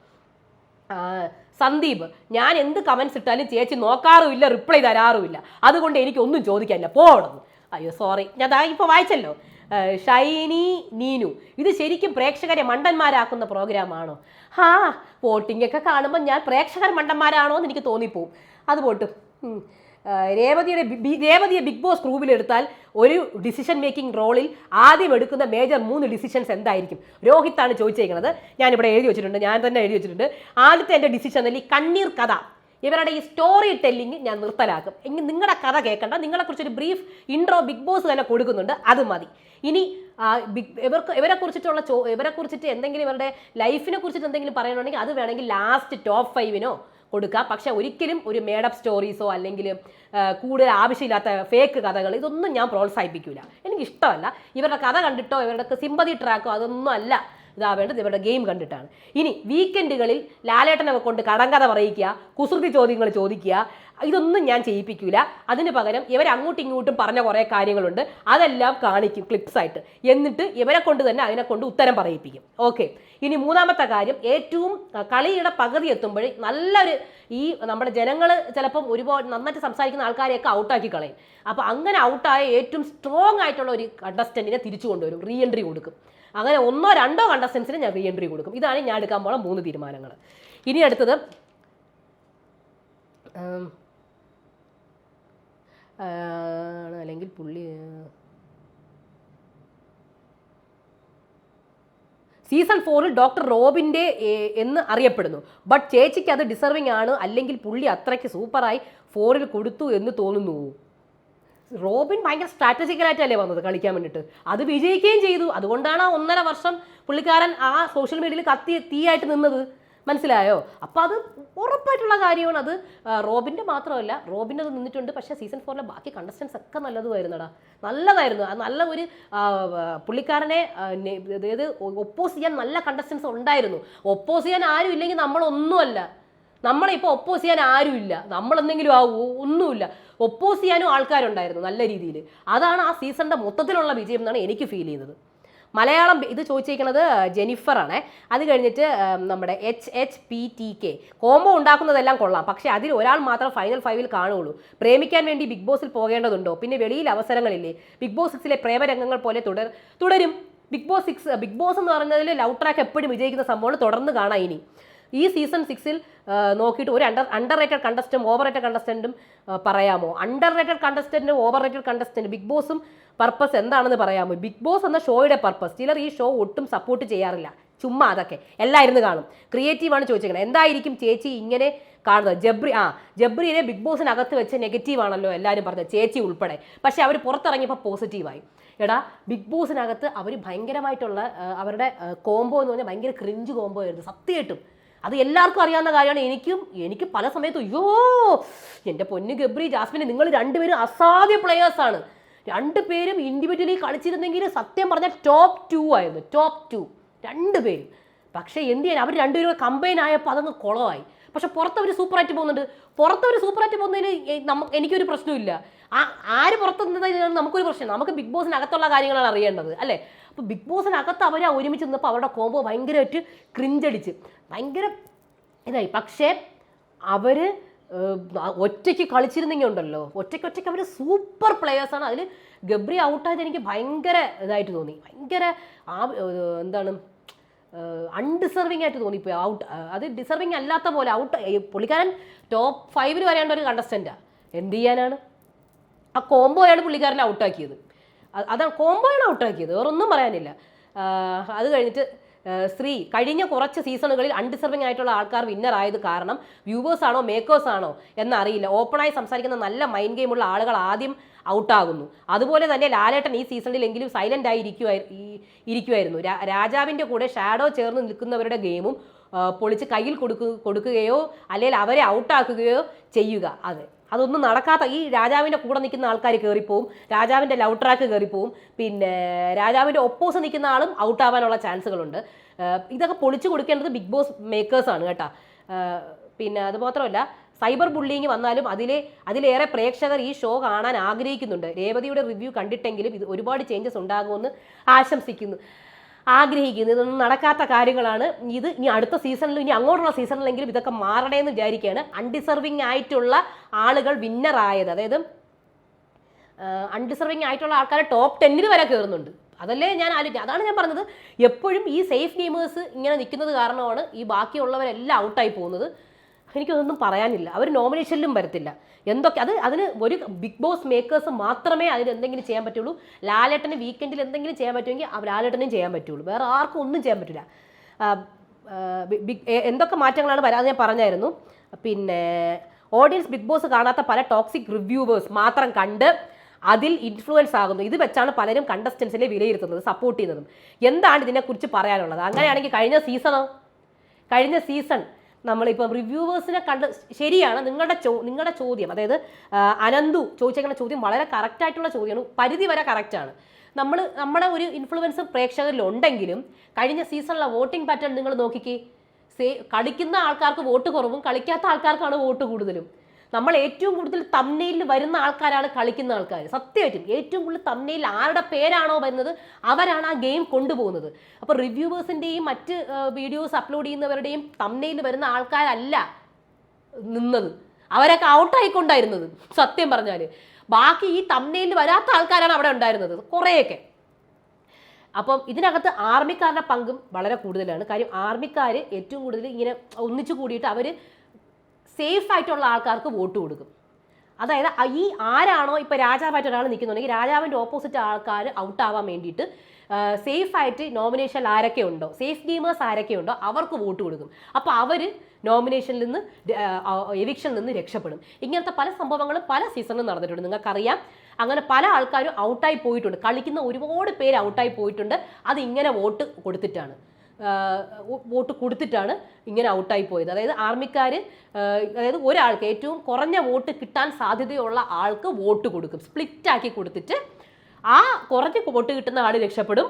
സന്ദീപ് ഞാൻ എന്ത് കമൻസ് ഇട്ടാലും ചേച്ചി നോക്കാറുമില്ല റിപ്ലൈ തരാറുമില്ല. അതുകൊണ്ട് എനിക്കൊന്നും ചോദിക്കാനില്ല. പോകണം അയ്യോ സോറി ഞാൻ ദാ ഇപ്പോൾ വായിച്ചല്ലോ. ഷൈനി നീനു. ഇത് ശരിക്കും പ്രേക്ഷകരെ മണ്ടന്മാരാക്കുന്ന പ്രോഗ്രാമാണോ? ഹാ വോട്ടിംഗ് ഒക്കെ കാണുമ്പോൾ ഞാൻ പ്രേക്ഷകർ മണ്ടന്മാരാണോ എന്ന് എനിക്ക് തോന്നിപ്പോവും. അത് പോട്ട്. രേവതിയുടെ രേവതിയെ ബിഗ് ബോസ് ക്രൂവിലെടുത്താൽ ഒരു ഡിസിഷൻ മേക്കിംഗ് റോളിൽ ആദ്യം എടുക്കുന്ന മേജർ മൂന്ന് ഡിസിഷൻസ് എന്തായിരിക്കും? രോഹിത്താണ് ചോദിച്ചേക്കുന്നത് ഞാനിവിടെ എഴുതി വെച്ചിട്ടുണ്ട്. ഞാൻ തന്നെ എഴുതി വെച്ചിട്ടുണ്ട്. ആദ്യത്തെ എന്റെ ഡിസിഷൻ അല്ലെങ്കിൽ കണ്ണീർ കഥ. ഇവരുടെ ഈ സ്റ്റോറി ടെല്ലിങ് ഞാൻ നിർത്തലാക്കും. ഇനി നിങ്ങളുടെ കഥ കേൾക്കണ്ട നിങ്ങളെക്കുറിച്ചൊരു ബ്രീഫ് ഇൻട്രോ ബിഗ് ബോസ് തന്നെ കൊടുക്കുന്നുണ്ട്. അത് മതി. ഇനി ബിഗ് ഇവർക്ക് ഇവരെ കുറിച്ചിട്ടുള്ള ചോ ഇവരെ കുറിച്ചിട്ട് എന്തെങ്കിലും ഇവരുടെ ലൈഫിനെ കുറിച്ചിട്ട് എന്തെങ്കിലും പറയണമെങ്കിൽ അത് വേണമെങ്കിൽ ലാസ്റ്റ് ടോപ്പ് ഫൈവിനോ കൊടുക്കാം. പക്ഷേ ഒരിക്കലും ഒരു മേഡപ്പ് സ്റ്റോറീസോ അല്ലെങ്കിൽ കൂടുതൽ ആവശ്യമില്ലാത്ത ഫേക്ക് കഥകൾ ഇതൊന്നും ഞാൻ പ്രോത്സാഹിപ്പിക്കില്ല എനിക്കിഷ്ടമല്ല. ഇവരുടെ കഥ കണ്ടിട്ടോ ഇവരുടെ സിമ്പതി ട്രാക്കോ അതൊന്നും അല്ല. ഇതാവേണ്ടത് ഇവരുടെ ഗെയിം കണ്ടിട്ടാണ്. ഇനി വീക്കെൻഡുകളിൽ ലാലേട്ടനെ കൊണ്ട് കടങ്കഥ പറയിക്കുക കുസൃതി ചോദ്യങ്ങൾ ചോദിക്കുക ഇതൊന്നും ഞാൻ ചെയ്യിപ്പിക്കില്ല അതിന് പകരം ഇവർ അങ്ങോട്ടും ഇങ്ങോട്ടും പറഞ്ഞ കുറേ കാര്യങ്ങളുണ്ട്. അതെല്ലാം കാണിക്കും ക്ലിപ്സ് ആയിട്ട്. എന്നിട്ട് ഇവരെ കൊണ്ട് തന്നെ അതിനെ കൊണ്ട് ഉത്തരം പറയിപ്പിക്കും. ഓക്കെ ഇനി മൂന്നാമത്തെ കാര്യം ഏറ്റവും കളിയുടെ പകുതി എത്തുമ്പോൾ നല്ലൊരു ഈ നമ്മുടെ ജനങ്ങൾ ചിലപ്പം ഒരുപാട് നന്നായിട്ട് സംസാരിക്കുന്ന ആൾക്കാരെയൊക്കെ ഔട്ടാക്കി കളയും. അപ്പോൾ അങ്ങനെ ഔട്ടായ ഏറ്റവും സ്ട്രോങ് ആയിട്ടുള്ള ഒരു കണ്ടസ്റ്റന്റിനെ തിരിച്ചു കൊണ്ടുവരും. റീ എൻട്രി കൊടുക്കും. അങ്ങനെ ഒന്നോ രണ്ടോ കണ്ടസ്റ്റൻസിന് ഞാൻ റീ എൻട്രി കൊടുക്കും. ഇതാണ് ഞാൻ എടുക്കാൻ പോകുന്ന മൂന്ന് തീരുമാനങ്ങൾ ഇനി അടുത്തത് അല്ലെങ്കിൽ പുള്ളി സീസൺ ഫോറിൽ ഡോക്ടർ റോബിന്റെ എന്ന് അറിയപ്പെടുന്നു. ബട്ട് ചേച്ചിക്ക് അത് ഡിസർവിങ് ആണ്. അല്ലെങ്കിൽ പുള്ളി അത്രയ്ക്ക് സൂപ്പറായി ഫോറിൽ കൊടുത്തു എന്ന് തോന്നുന്നു. റോബിൻ ഭയങ്കര സ്ട്രാറ്റജിക്കലായിട്ടല്ലേ വന്നത് കളിക്കാൻ വേണ്ടിയിട്ട് അത് വിജയിക്കുകയും ചെയ്തു. അതുകൊണ്ടാണ് ആ ഒന്നര വർഷം പുള്ളിക്കാരൻ ആ സോഷ്യൽ മീഡിയയിൽ കത്തി തീയായിട്ട് നിന്നത്. മനസ്സിലായോ? അപ്പോൾ അത് ഉറപ്പായിട്ടുള്ള കാര്യമാണ്. അത് റോബിന്റെ മാത്രമല്ല റോബിന്റെ അത് നിന്നിട്ടുണ്ട്. പക്ഷേ സീസൺ ഫോറിലെ ബാക്കി കണ്ടസ്റ്റൻസ് ഒക്കെ നല്ലതുമായിരുന്നടാ. നല്ലതായിരുന്നു. നല്ല ഒരു പുള്ളിക്കാരനെ അതായത് ഒപ്പോസ് ചെയ്യാൻ നല്ല കണ്ടസ്റ്റൻസ് ഉണ്ടായിരുന്നു. ഒപ്പോസ് ചെയ്യാൻ ആരും ഇല്ലെങ്കിൽ നമ്മളൊന്നുമല്ല. നമ്മളെ ഇപ്പോൾ ഒപ്പോസ് ചെയ്യാൻ ആരുമില്ല. നമ്മളെന്തെങ്കിലും ആവൂ ഒന്നുമില്ല. ഒപ്പോസ് ചെയ്യാനും ആൾക്കാരുണ്ടായിരുന്നു നല്ല രീതിയിൽ അതാണ് ആ സീസണിന്റെ മൊത്തത്തിലുള്ള വിജയം എന്നാണ് എനിക്ക് ഫീൽ ചെയ്യുന്നത്. മലയാളം ഇത് ചോദിച്ചിരിക്കുന്നത് ജെനിഫർ ആണ് അത് കഴിഞ്ഞിട്ട് നമ്മുടെ H H P T K. Combo ഉണ്ടാക്കുന്നതെല്ലാം കൊള്ളാം. പക്ഷേ അതിൽ ഒരാൾ മാത്രം ഫൈനൽ ഫൈവിൽ കാണുകയുള്ളൂ. പ്രേമിക്കാൻ വേണ്ടി ബിഗ് ബോസിൽ പോകേണ്ടതുണ്ടോ? പിന്നെ വെളിയിൽ അവസരങ്ങളില്ലേ? ബിഗ് ബോസ് സിക്സിലെ പ്രേമരംഗങ്ങൾ പോലെ തുടർ തുടരും. Bigg Boss six Bigg Boss എന്ന് പറഞ്ഞതിൽ ലവ് ട്രാക്ക് എപ്പോഴും വിജയിക്കുന്ന സംഭവങ്ങൾ തുടർന്ന് കാണാം ഇനി. ഈ സീസൺ സിക്സിൽ നോക്കിയിട്ട് ഒരു അണ്ടർ അണ്ടർ റേറ്റഡ് കണ്ടസ്റ്റന്റും ഓവർ റേറ്റഡ് കണ്ടസ്റ്റന്റും പറയാമോ? അണ്ടർ റേറ്റഡ് കണ്ടസ്റ്റന്റും ഓവർ റേറ്റഡ് കണ്ടസ്റ്റന്റ് ബിഗ് ബോസും പർപ്പസ് എന്താണെന്ന് പറയാമോ? ബിഗ് ബോസ് എന്ന ഷോയുടെ പർപ്പസ് ചിലർ ഈ ഷോ ഒട്ടും സപ്പോർട്ട് ചെയ്യാറില്ല. ചുമ്മാ അതൊക്കെ. എല്ലാം ഇരുന്ന് കാണും. ക്രിയേറ്റീവാണ് ചോദിച്ചിരിക്കുന്നത് എന്തായിരിക്കും ചേച്ചി ഇങ്ങനെ കാണുന്നത്? ജബ്രി ആ ജബ്രീനെ ബിഗ് ബോസിനകത്ത് വെച്ച് നെഗറ്റീവാണല്ലോ എല്ലാവരും പറഞ്ഞത്. ചേച്ചി ഉൾപ്പെടെ. പക്ഷേ അവർ പുറത്തിറങ്ങിയപ്പോൾ പോസിറ്റീവായി എടാ ബിഗ് ബോസിനകത്ത് അവർ ഭയങ്കരമായിട്ടുള്ള അവരുടെ കോംബോ എന്ന് പറഞ്ഞാൽ ഭയങ്കര ക്രിഞ്ച് കോംബോ ആയിരുന്നു. സത്യമായിട്ടും അത് എല്ലാവർക്കും അറിയാവുന്ന കാര്യമാണ്. എനിക്കും എനിക്ക് പല സമയത്തും അയ്യോ എന്റെ പൊന്നു ഗബ്രി ജാസ്മിൻ നിങ്ങൾ രണ്ടുപേരും അസാധ്യ പ്ലെയേഴ്സാണ് രണ്ടുപേരും ഇൻഡിവിജ്വലി കളിച്ചിരുന്നെങ്കിൽ സത്യം പറഞ്ഞാൽ ടോപ്പ് ടു ആയിരുന്നു ടോപ്പ് ടു രണ്ടുപേരും. പക്ഷേ എന്ത് ചെയ്യാൻ അവർ രണ്ടുപേരും കമ്പൈൻ ആയപ്പോൾ അതങ്ങ് കുളമായി. പക്ഷെ പുറത്തവർ സൂപ്പറായിട്ട് പോകുന്നുണ്ട്. പുറത്തവർ സൂപ്പറായിട്ട് പോകുന്നതിന് നമുക്ക് എനിക്കൊരു പ്രശ്നമില്ല ആ ആര് പുറത്ത് നിന്നതാണ് നമുക്കൊരു പ്രശ്നം. നമുക്ക് ബിഗ് ബോസിനകത്തുള്ള കാര്യങ്ങളാണ് അറിയേണ്ടത് അല്ലേ? അപ്പോൾ ബിഗ് ബോസിനകത്ത് അവർ ഒരുമിച്ച് നിന്നപ്പോൾ അവരുടെ കോമ്പോ ഭയങ്കരമായിട്ട് ക്രിഞ്ചടിച്ച് ഭയങ്കര ഇതായി. പക്ഷേ അവർ ഒറ്റയ്ക്ക് കളിച്ചിരുന്നെങ്കിൽ ഉണ്ടല്ലോ. ഒറ്റയ്ക്ക് ഒറ്റയ്ക്ക് അവർ സൂപ്പർ പ്ലെയേഴ്സാണ് അതിൽ ഗബ്രി ഔട്ടായത് എനിക്ക് ഭയങ്കര ഇതായിട്ട് തോന്നി. ഭയങ്കര ആ എന്താണ് അൺഡിസർവിംഗ് ആയിട്ട് തോന്നി തോന്നിപ്പോയി ഔട്ട് അത് ഡിസർവിങ് അല്ലാത്ത പോലെ ഔട്ട് പുള്ളിക്കാരൻ ടോപ്പ് ഫൈവിൽ വരേണ്ട ഒരു കണ്ടസ്റ്റന്റാണ് എന്ത് ചെയ്യാനാണ്? ആ കോംബോയാണ് പുള്ളിക്കാരനെ ഔട്ടാക്കിയത് അതാണ് കോംബോയാണ് ഔട്ടാക്കിയത് വേറൊന്നും പറയാനില്ല. അത് കഴിഞ്ഞിട്ട് ശ്രീ കഴിഞ്ഞ കുറച്ച് സീസണുകളിൽ അൺഡിസർവിംഗ് ആയിട്ടുള്ള ആൾക്കാർ വിന്നർ ആയത് കാരണം വ്യൂവേഴ്സ് ആണോ മേക്കേഴ്സ് ആണോ എന്നറിയില്ല. ഓപ്പണായി സംസാരിക്കുന്ന നല്ല മൈൻഡ് ഗെയിമുള്ള ആളുകൾ ആദ്യം ഔട്ടാകുന്നു അതുപോലെ തന്നെ ലാലേട്ടൻ ഈ സീസണിലെങ്കിലും സൈലന്റ് ആയി ഇരിക്കുമായിരുന്നു രാജാവിന്റെ കൂടെ ഷാഡോ ചേർന്ന് നിൽക്കുന്നവരുടെ ഗെയിമും പൊളിച്ച് കയ്യിൽ കൊടുക്കുക കൊടുക്കുകയോ അല്ലെങ്കിൽ അവരെ ഔട്ടാക്കുകയോ ചെയ്യുക. അതെ. അതൊന്നും നടക്കാത്ത ഈ രാജാവിന്റെ കൂടെ നിൽക്കുന്ന ആൾക്കാർ കയറിപ്പോവും രാജാവിന്റെ ലവ് ട്രാക്ക് കയറിപ്പോവും പിന്നെ രാജാവിന്റെ ഒപ്പോസ് നിൽക്കുന്ന ആളും ഔട്ടാവാനുള്ള ചാൻസുകളുണ്ട്. ഇതൊക്കെ പൊളിച്ചു കൊടുക്കേണ്ടത് ബിഗ് ബോസ് മേക്കേഴ്സാണ് കേട്ടോ. പിന്നെ അതുമാത്രമല്ല സൈബർ ബുള്ളിങ് വന്നാലും അതിലെ അതിലേറെ പ്രേക്ഷകർ ഈ ഷോ കാണാൻ ആഗ്രഹിക്കുന്നുണ്ട്. രേവതിയുടെ റിവ്യൂ കണ്ടിട്ടെങ്കിലും ഇത് ഒരുപാട് ചേഞ്ചസ് ഉണ്ടാകുമെന്ന് ആശംസിക്കുന്നു. ആഗ്രഹിക്കുന്നു ഇതൊന്നും നടക്കാത്ത കാര്യങ്ങളാണ്. ഇത് ഇനി അടുത്ത സീസണിലും ഇനി അങ്ങോട്ടുള്ള സീസണിലെങ്കിലും ഇതൊക്കെ മാറണേ എന്ന് വിചാരിക്കുകയാണ്. അൺഡിസർവിങ് ആയിട്ടുള്ള ആളുകൾ വിന്നറായത് അതായത് അൺഡിസർവിങ് ആയിട്ടുള്ള ആൾക്കാരെ ടോപ്പ് ടെന്നിൽ വരെ കയറുന്നുണ്ട് അതല്ലേ ഞാൻ ആലോചിക്കുക അതാണ് ഞാൻ പറഞ്ഞത്. എപ്പോഴും ഈ സേഫ് ഗെയിമേഴ്സ് ഇങ്ങനെ നിൽക്കുന്നത് കാരണമാണ് ഈ ബാക്കിയുള്ളവരെല്ലാം ഔട്ടായി പോകുന്നത്. എനിക്കതൊന്നും പറയാനില്ല. അവർ നോമിനേഷനിലും വരത്തില്ല. എന്തൊക്കെ അത് അതിന് ഒരു ബിഗ് ബോസ് മേക്കേഴ്സ് മാത്രമേ അതിന് എന്തെങ്കിലും ചെയ്യാൻ പറ്റുള്ളൂ. ലാലേട്ടന് വീക്കെൻഡിൽ എന്തെങ്കിലും ചെയ്യാൻ പറ്റുമെങ്കിൽ ലാലേട്ടനും ചെയ്യാൻ പറ്റുള്ളൂ. വേറെ ആർക്കും ഒന്നും ചെയ്യാൻ പറ്റില്ല എന്തൊക്കെ മാറ്റങ്ങളാണ് വരാതെ ഞാൻ പറഞ്ഞായിരുന്നു. പിന്നെ ഓഡിയൻസ് ബിഗ് ബോസ് കാണാത്ത പല ടോക്സിക് റിവ്യൂവേഴ്സ് മാത്രം കണ്ട് അതിൽ ഇൻഫ്ലുവൻസ് ആകുന്നു. ഇത് വെച്ചാണ് പലരും കണ്ടസ്റ്റൻസിനെ വിലയിരുത്തുന്നത് സപ്പോർട്ട് ചെയ്യുന്നതും. എന്താണ് ഇതിനെക്കുറിച്ച് പറയാനുള്ളത്? അങ്ങനെയാണെങ്കിൽ കഴിഞ്ഞ സീസണോ കഴിഞ്ഞ സീസൺ നമ്മളിപ്പം റിവ്യൂവേഴ്സിനെ കണ്ട് ശരിയാണ് നിങ്ങളുടെ ചോ നിങ്ങളുടെ ചോദ്യം അതായത് അനന്തു ചോദിച്ചേക്കുന്ന ചോദ്യം വളരെ കറക്റ്റായിട്ടുള്ള ചോദ്യമാണ് പരിധി വരെ കറക്റ്റാണ് നമ്മൾ നമ്മുടെ ഒരു ഇൻഫ്ലുവൻസ് പ്രേക്ഷകരിലുണ്ടെങ്കിലും കഴിഞ്ഞ സീസണിലെ വോട്ടിംഗ് പാറ്റേൺ നിങ്ങൾ നോക്കിക്കേ. സേ കളിക്കുന്ന ആൾക്കാർക്ക് വോട്ട് കുറവും കളിക്കാത്ത ആൾക്കാർക്കാണ് വോട്ട് കൂടുതലും. നമ്മൾ ഏറ്റവും കൂടുതൽ തമ്മനയിൽ വരുന്ന ആൾക്കാരാണ് കളിക്കുന്ന ആൾക്കാർ സത്യമായിട്ടും ഏറ്റവും കൂടുതൽ തമ്മനയിൽ ആരുടെ പേരാണോ വരുന്നത് അവരാണ് ആ ഗെയിം കൊണ്ടുപോകുന്നത്. അപ്പോൾ റിവ്യൂവേഴ്സിന്റെയും മറ്റ് വീഡിയോസ് അപ്ലോഡ് ചെയ്യുന്നവരുടെയും തമ്മനയിൽ വരുന്ന ആൾക്കാരല്ല നിന്നത്. അവരൊക്കെ ഔട്ടായിക്കൊണ്ടായിരുന്നത് സത്യം പറഞ്ഞാൽ ബാക്കി ഈ തമ്മനയിൽ വരാത്ത ആൾക്കാരാണ് അവിടെ ഉണ്ടായിരുന്നത്. കുറേയൊക്കെ. അപ്പം ഇതിനകത്ത് ആർമിക്കാരുടെ പങ്കും വളരെ കൂടുതലാണ്. കാര്യം ആർമിക്കാർ ഏറ്റവും കൂടുതൽ ഇങ്ങനെ ഒന്നിച്ചു കൂടിയിട്ട് അവർ സേഫ് ആയിട്ടുള്ള ആൾക്കാർക്ക് വോട്ട് കൊടുക്കും. അതായത് ഈ ആരാണോ ഇപ്പോൾ രാജാവായിട്ട് ഒരാൾ നിൽക്കുന്നുണ്ടെങ്കിൽ രാജാവിന്റെ ഓപ്പോസിറ്റ് ആൾക്കാർ ഔട്ടാവാൻ വേണ്ടിയിട്ട് സേഫ് ആയിട്ട് നോമിനേഷൻ ആരൊക്കെ ഉണ്ടോ സേഫ് ഗെയിമേഴ്സ് ആരൊക്കെ ഉണ്ടോ അവർക്ക് വോട്ട് കൊടുക്കും. അപ്പോൾ അവർ നോമിനേഷനിൽ നിന്ന് എവിക്ഷനിൽ നിന്ന് രക്ഷപ്പെടും. ഇങ്ങനത്തെ പല സംഭവങ്ങളും പല സീസണിലും നടന്നിട്ടുണ്ട്. നിങ്ങൾക്കറിയാം അങ്ങനെ പല ആൾക്കാരും ഔട്ടായി പോയിട്ടുണ്ട്. കളിക്കുന്ന ഒരുപാട് പേര് ഔട്ടായി പോയിട്ടുണ്ട്. അത് ഇങ്ങനെ വോട്ട് കൊടുത്തിട്ടാണ്. വോട്ട് കൊടുത്തിട്ടാണ് ഇങ്ങനെ ഔട്ടായി പോയത്. അതായത് ആർമിക്കാർ അതായത് ഒരാൾക്ക് ഏറ്റവും കുറഞ്ഞ വോട്ട് കിട്ടാൻ സാധ്യതയുള്ള ആൾക്ക് വോട്ട് കൊടുക്കും. സ്പ്ലിറ്റ് ആക്കി കൊടുത്തിട്ട് ആ കുറഞ്ഞ വോട്ട് കിട്ടുന്ന ആൾ രക്ഷപ്പെടും.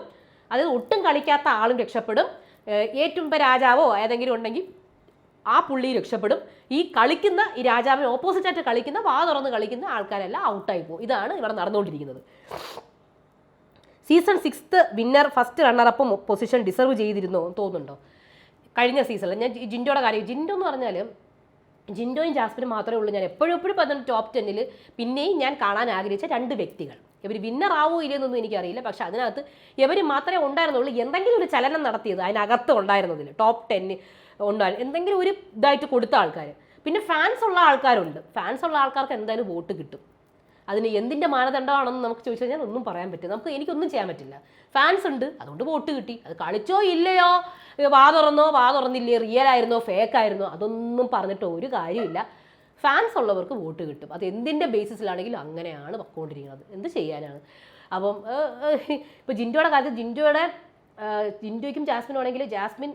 അതായത് ഒട്ടും കളിക്കാത്ത ആളും രക്ഷപ്പെടും. ഏറ്റവും രാജാവോ ഏതെങ്കിലും ഉണ്ടെങ്കിൽ ആ പുള്ളി രക്ഷപ്പെടും. ഈ കളിക്കുന്ന ഈ രാജാവിന് ഓപ്പോസിറ്റ് ആയിട്ട് കളിക്കുന്ന വാ തുറന്ന് കളിക്കുന്ന ആൾക്കാരെല്ലാം ഔട്ടായി പോകും. ഇതാണ് ഇവിടെ നടന്നുകൊണ്ടിരിക്കുന്നത്. സീസൺ സിക്സ്ത് വിന്നർ ഫസ്റ്റ് റണ്ണറപ്പും പൊസിഷൻ ഡിസർവ് ചെയ്തിരുന്നു തോന്നുന്നുണ്ടോ? കഴിഞ്ഞ സീസണിൽ ഞാൻ ജിൻഡോയുടെ കാര്യം ജിൻഡോ എന്ന് പറഞ്ഞാൽ ജിൻഡോയും ജാസ്മിനും മാത്രമേ ഉള്ളൂ. ഞാൻ എപ്പോഴും എപ്പോഴും പറഞ്ഞ ടോപ്പ് ടെന്നിൽ പിന്നെയും ഞാൻ കാണാൻ ആഗ്രഹിച്ച രണ്ട് വ്യക്തികൾ. ഇവർ വിന്നർ ആവോ ഇല്ലെന്നൊന്നും എനിക്കറിയില്ല. പക്ഷെ അതിനകത്ത് ഇവർ മാത്രമേ ഉണ്ടായിരുന്നുള്ളൂ. എന്തെങ്കിലും ഒരു ചലനം നടത്തിയത് അതിനകത്ത് ഉണ്ടായിരുന്നതിൽ ടോപ്പ് ടെന്ന് ഉണ്ടായി എന്തെങ്കിലും ഒരു ഇതായിട്ട് കൊടുത്ത ആൾക്കാർ പിന്നെ ഫാൻസ് ഉള്ള ആൾക്കാരുണ്ട്. ഫാൻസ് ഉള്ള ആൾക്കാർക്ക് എന്തായാലും വോട്ട് കിട്ടും. അതിന് എന്തിന്റെ മാനദണ്ഡമാണെന്ന് നമുക്ക് ചോദിച്ചു കഴിഞ്ഞാൽ ഒന്നും പറയാൻ പറ്റില്ല. നമുക്ക് എനിക്കൊന്നും ചെയ്യാൻ പറ്റില്ല. ഫാൻസ് ഉണ്ട്. അതുകൊണ്ട് വോട്ട് കിട്ടി. അത് കളിച്ചോ ഇല്ലയോ? വാ തുറന്നോ? വാ തുറന്നില്ലേ? റിയൽ ആയിരുന്നോ? ഫേക്ക് ആയിരുന്നോ? അതൊന്നും പറഞ്ഞിട്ട് ഒരു കാര്യമില്ല. ഫാൻസ് ഉള്ളവർക്ക് വോട്ട് കിട്ടും. അത് എന്തിന്റെ ബേസിസിലാണെങ്കിലും അങ്ങനെയാണ് പൊക്കോണ്ടിരിക്കുന്നത്. എന്ത് ചെയ്യാനാണ്? അപ്പം ഇപ്പോൾ ജിൻഡോയുടെ കാര്യത്തിൽ ജിൻഡോയുടെ ജിൻഡോയ്ക്കും ജാസ്മിനും ആണെങ്കിൽ ജാസ്മിൻ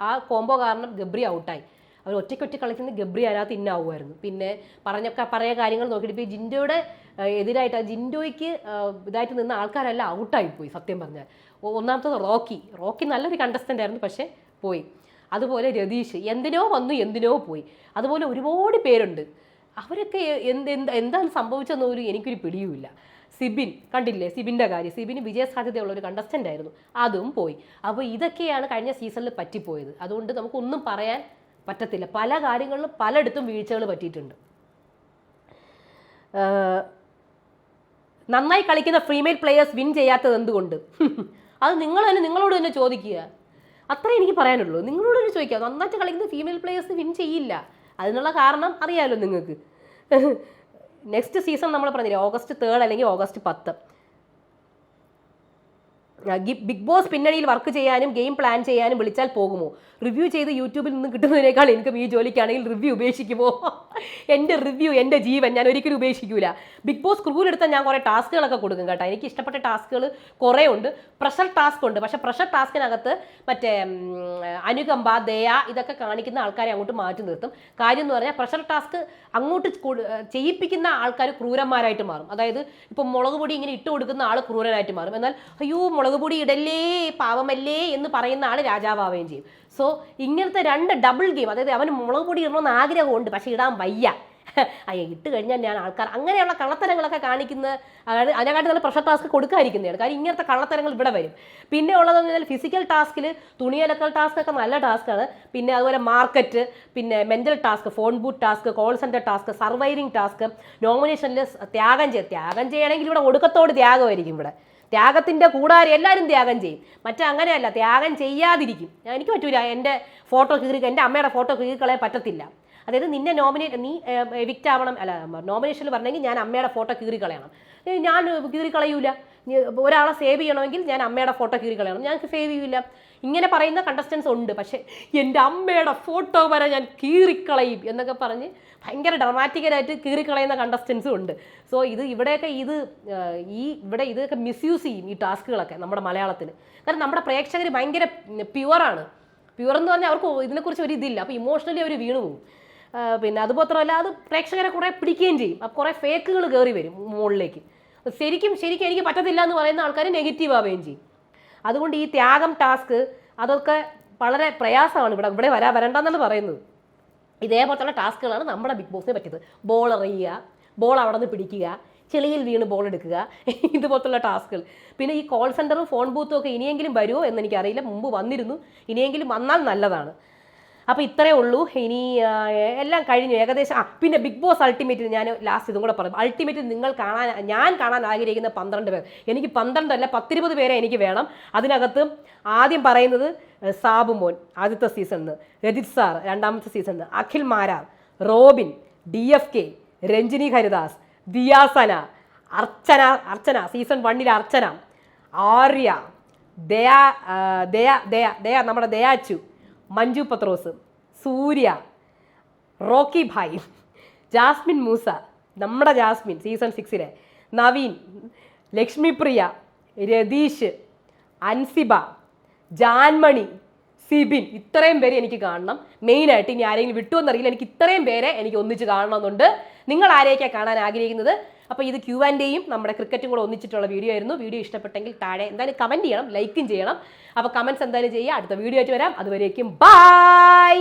ആ കോംബോ കാരണം ഗബ്രി ഔട്ടായി അവർ ഒറ്റയ്ക്കൊറ്റ കളിക്കുന്ന ഗബ്രി അതിനകത്ത് ഇന്നാവുമായിരുന്നു. പിന്നെ പറഞ്ഞ പറയ കാര്യങ്ങൾ നോക്കിയിട്ട് ഇപ്പോൾ ജിൻഡോയുടെ എതിരായിട്ട് ജിൻഡോയ്ക്ക് ഇതായിട്ട് നിന്ന ആൾക്കാരെല്ലാം ഔട്ടായിപ്പോയി സത്യം പറഞ്ഞാൽ. ഒന്നാമത്തത് റോക്കി. റോക്കി നല്ലൊരു കണ്ടസ്റ്റന്റ് ആയിരുന്നു പക്ഷേ പോയി. അതുപോലെ രതീഷ്. എന്തിനോ വന്നു എന്തിനോ പോയി. അതുപോലെ ഒരുപാട് പേരുണ്ട്. അവരൊക്കെ എന്ത് എന്ത് എന്താണ് സംഭവിച്ചതെന്ന് പോലും എനിക്കൊരു പിടിയുമില്ല. സിബിൻ കണ്ടില്ലേ? സിബിന്റെ കാര്യം. സിബിന് വിജയസാധ്യതയുള്ള ഒരു കണ്ടസ്റ്റന്റ് ആയിരുന്നു. അതും പോയി. അപ്പോൾ ഇതൊക്കെയാണ് കഴിഞ്ഞ സീസണിൽ പറ്റിപ്പോയത്. അതുകൊണ്ട് നമുക്കൊന്നും പറയാൻ പറ്റത്തില്ല. പല കാര്യങ്ങളിലും പലയിടത്തും വീഴ്ചകൾ പറ്റിയിട്ടുണ്ട്. നന്നായി കളിക്കുന്ന ഫീമെയിൽ പ്ലെയേഴ്സ് വിൻ ചെയ്യാത്തത് എന്തുകൊണ്ട്? അത് നിങ്ങൾ തന്നെ നിങ്ങളോട് തന്നെ ചോദിക്കുക. അത്രേ എനിക്ക് പറയാനുള്ളൂ. നിങ്ങളോട് തന്നെ ചോദിക്കുക. നന്നായിട്ട് കളിക്കുന്ന ഫീമെയിൽ പ്ലെയേഴ്സ് വിൻ ചെയ്യില്ല. അതിനുള്ള കാരണം അറിയാമല്ലോ നിങ്ങൾക്ക്. നെക്സ്റ്റ് സീസൺ നമ്മൾ പറഞ്ഞില്ലേ? ഓഗസ്റ്റ് തേർഡ് അല്ലെങ്കിൽ ഓഗസ്റ്റ് പത്ത്. ബിഗ് ബോസ് പിന്നണിയിൽ വർക്ക് ചെയ്യാനും ഗെയിം പ്ലാൻ ചെയ്യാനും വിളിച്ചാൽ പോകുമോ? റിവ്യൂ ചെയ്ത് യൂട്യൂബിൽ നിന്ന് കിട്ടുന്നതിനേക്കാൾ എനിക്കും ഈ ജോലിക്കാണെങ്കിൽ റിവ്യൂ ഉപേക്ഷിക്കുമോ? എന്റെ റിവ്യൂ എന്റെ ജീവൻ ഞാൻ ഒരിക്കലും ഉപേക്ഷിക്കൂല. ബിഗ് ബോസ് ക്രൂവിലെടുത്താൽ ഞാൻ കുറേ ടാസ്കുകളൊക്കെ കൊടുക്കും കേട്ടോ. എനിക്ക് ഇഷ്ടപ്പെട്ട ടാസ്കുകൾ കുറേ ഉണ്ട്. പ്രഷർ ടാസ്ക് ഉണ്ട്. പക്ഷേ പ്രഷർ ടാസ്കിനകത്ത് മറ്റേ അനുകമ്പ ദയ ഇതൊക്കെ കാണിക്കുന്ന ആൾക്കാരെ അങ്ങോട്ട് മാറ്റി നിർത്തും. കാര്യം എന്ന് പറഞ്ഞാൽ പ്രഷർ ടാസ്ക് അങ്ങോട്ട് ചെയ്യിപ്പിക്കുന്ന ആൾക്കാർ ക്രൂരന്മാരായിട്ട് മാറും. അതായത് ഇപ്പം മുളക് പൊടി ഇങ്ങനെ ഇട്ട് കൊടുക്കുന്ന ആൾ ക്രൂരനായിട്ട് മാറും. എന്നാൽ അയ്യോ മുളക് പൊടി ഇടല്ലേ പാവമല്ലേ എന്ന് പറയുന്ന ആൾ രാജാവാവുകയും ചെയ്യും സോ ഇങ്ങനത്തെ രണ്ട് ഡബിൾ ഗെയിം അതായത് അവന് മുളക് പൊടി ഇടണമെന്ന് ആഗ്രഹമുണ്ട് പക്ഷേ ഇടാൻ വയ്യ. അയ്യ ഇട്ട് കഴിഞ്ഞാൽ ഞാൻ ആൾക്കാർ അങ്ങനെയുള്ള കള്ളത്തരങ്ങളൊക്കെ കാണിക്കുന്ന അതായത് അതിനെക്കാട്ടി നല്ല പ്രഷർ ടാസ്ക് കൊടുക്കാതിരിക്കുന്നതാണ്. കാര്യം ഇങ്ങനത്തെ കള്ളത്തരങ്ങൾ ഇവിടെ വരും. പിന്നെ ഉള്ളതെന്ന് പറഞ്ഞാൽ ഫിസിക്കൽ ടാസ്കിൽ തുണിയലക്കൽ ടാസ്ക് ഒക്കെ നല്ല ടാസ്ക്കാണ് പിന്നെ അതുപോലെ മാർക്കറ്റ് പിന്നെ mental task phone booth task call centre task surviving task നോമിനേഷനിൽ ത്യാഗം ചെയ്യുക ത്യാഗം ചെയ്യണമെങ്കിൽ ഇവിടെ ഒടുക്കത്തോട് ത്യാഗമായിരിക്കും ഇവിടെ. ത്യാഗത്തിന്റെ കൂടാരം എല്ലാവരും ത്യാഗം ചെയ്യും. മറ്റേ അങ്ങനെയല്ല ത്യാഗം ചെയ്യാതിരിക്കും. എനിക്ക് പറ്റൂല എന്റെ ഫോട്ടോ കീറി എന്റെ അമ്മയുടെ ഫോട്ടോ കീറി കളയാൻ പറ്റത്തില്ല. അതായത് നിന്നെ നോമിനേറ്റ് നീ എവിക്റ്റ് ആവണം. അല്ല നോമിനേഷനിൽ പറഞ്ഞെങ്കിൽ ഞാൻ അമ്മയുടെ ഫോട്ടോ കീറിക്കളയണം. കളയണം ഞാൻ കീറിക്കളയൂല. ഒരാളെ സേവ് ചെയ്യണമെങ്കിൽ ഞാൻ അമ്മയുടെ ഫോട്ടോ കീറി കളയണം. ഞാൻ സേവ് ചെയ്യില്ല ഇങ്ങനെ പറയുന്ന കണ്ടസ്റ്റൻസ് ഉണ്ട്. പക്ഷേ എന്റെ അമ്മയുടെ ഫോട്ടോ വരെ ഞാൻ കീറിക്കളയും എന്നൊക്കെ പറഞ്ഞ് ഭയങ്കര ഡ്രമാറ്റിക്കലായിട്ട് കീറിക്കളയുന്ന കണ്ടസ്റ്റൻസും ഉണ്ട്. സോ ഇത് ഇവിടെയൊക്കെ ഇത് ഈ ഇവിടെ ഇതൊക്കെ മിസ്യൂസ് ചെയ്യും ഈ ടാസ്കുകളൊക്കെ നമ്മുടെ മലയാളത്തിൽ കാരണം നമ്മുടെ പ്രേക്ഷകർ ഭയങ്കര പ്യുവറാണ് പ്യുവർ എന്ന് പറഞ്ഞാൽ അവർക്ക് ഇതിനെക്കുറിച്ച് ഒരു ഇതില്ല. അപ്പോൾ ഇമോഷണലി അവർ വീണു പോകും പിന്നെ അതുമാത്രമല്ല അത് പ്രേക്ഷകരെ കുറേ പിടിക്കുകയും ചെയ്യും. അപ്പോൾ കുറേ ഫേക്കുകൾ കയറി വരും മുകളിലേക്ക്. ശരിക്കും ശരിക്കും എനിക്ക് പറ്റത്തില്ല എന്ന് പറയുന്ന ആൾക്കാർ നെഗറ്റീവ് ആവുകയും ചെയ്യും അതുകൊണ്ട് ഈ ത്യാഗം ടാസ്ക് അതൊക്കെ വളരെ പ്രയാസമാണ് ഇവിടെ. ഇവിടെ വരാ വരണ്ടെന്നാണ് പറയുന്നത്. ഇതേപോലത്തെ ടാസ്കുകളാണ് നമ്മുടെ ബിഗ് ബോസിനെ പറ്റിയത്. ബോൾ എറിയുക ബോൾ അവിടെ നിന്ന് പിടിക്കുക ചെളിയിൽ വീണ് ബോൾ എടുക്കുക ഇതുപോലത്തുള്ള ടാസ്കുകൾ. പിന്നെ ഈ കോൾ സെന്ററും ഫോൺ ബൂത്തും ഒക്കെ ഇനിയെങ്കിലും വരുമോ എന്ന് എനിക്കറിയില്ല. മുമ്പ് വന്നിരുന്നു. ഇനിയെങ്കിലും വന്നാൽ നല്ലതാണ്. അപ്പോൾ ഇത്രയേ ഉള്ളൂ. ഇനി എല്ലാം കഴിഞ്ഞു. ഏകദേശം ആ പിന്നെ ബിഗ് ബോസ് അൾട്ടിമേറ്റിൽ ഞാൻ ലാസ്റ്റ് ഇതും കൂടെ പറയും. അൾട്ടിമേറ്റിൽ നിങ്ങൾ കാണാൻ ഞാൻ കാണാൻ ആഗ്രഹിക്കുന്ന പന്ത്രണ്ട് പേർ. എനിക്ക് പന്ത്രണ്ടല്ല പത്തിരുപത് പേരെ എനിക്ക് വേണം. അതിനകത്ത് ആദ്യം പറയുന്നത് ഏഹ്, സാബു മോൻ ആദ്യത്തെ സീസണിന് രജിത് സാർ രണ്ടാമത്തെ സീസണിന് Akhil Marar Robin D F K Ranjini Haridas Diya Sana Archana Archana season വണ്ണിലെ അർച്ചന ആര്യ ദയാ ദയാ ദയ ദയ നമ്മുടെ ദയാച്ചു മഞ്ജു പത്രോസ് സൂര്യ റോക്കി ഭായ് ജാസ്മിൻ മൂസ നമ്മുടെ ജാസ്മിൻ സീസൺ സിക്സിലെ നവീൻ ലക്ഷ്മിപ്രിയ രതീഷ് അൻസിബ ജാൻമണി സിബിൻ ഇത്രയും പേരെ എനിക്ക് കാണണം. മെയിനായിട്ട് ഇനി ആരെങ്കിലും വിട്ടുവെന്നറിയില്ല. എനിക്ക് ഇത്രയും പേരെ എനിക്ക് ഒന്നിച്ച് കാണണമെന്നുണ്ട്. നിങ്ങൾ ആരെയൊക്കെയാണ് കാണാൻ ആഗ്രഹിക്കുന്നത്? അപ്പോൾ ഇത് ക്യൂ ആൻഡ് എയും നമ്മുടെ ക്രിക്കറ്റും കൂടെ ഒന്നിച്ചിട്ടുള്ള വീഡിയോ ആയിരുന്നു. വീഡിയോ ഇഷ്ടപ്പെട്ടെങ്കിൽ താഴെ എന്തായാലും കമന്റ് ചെയ്യണം ലൈക്കും ചെയ്യണം. അപ്പോൾ കമന്റ്സ് എന്തായാലും ചെയ്യുക. അടുത്ത വീഡിയോ ആയിട്ട് വരാം. അതുവരേക്കും ബൈ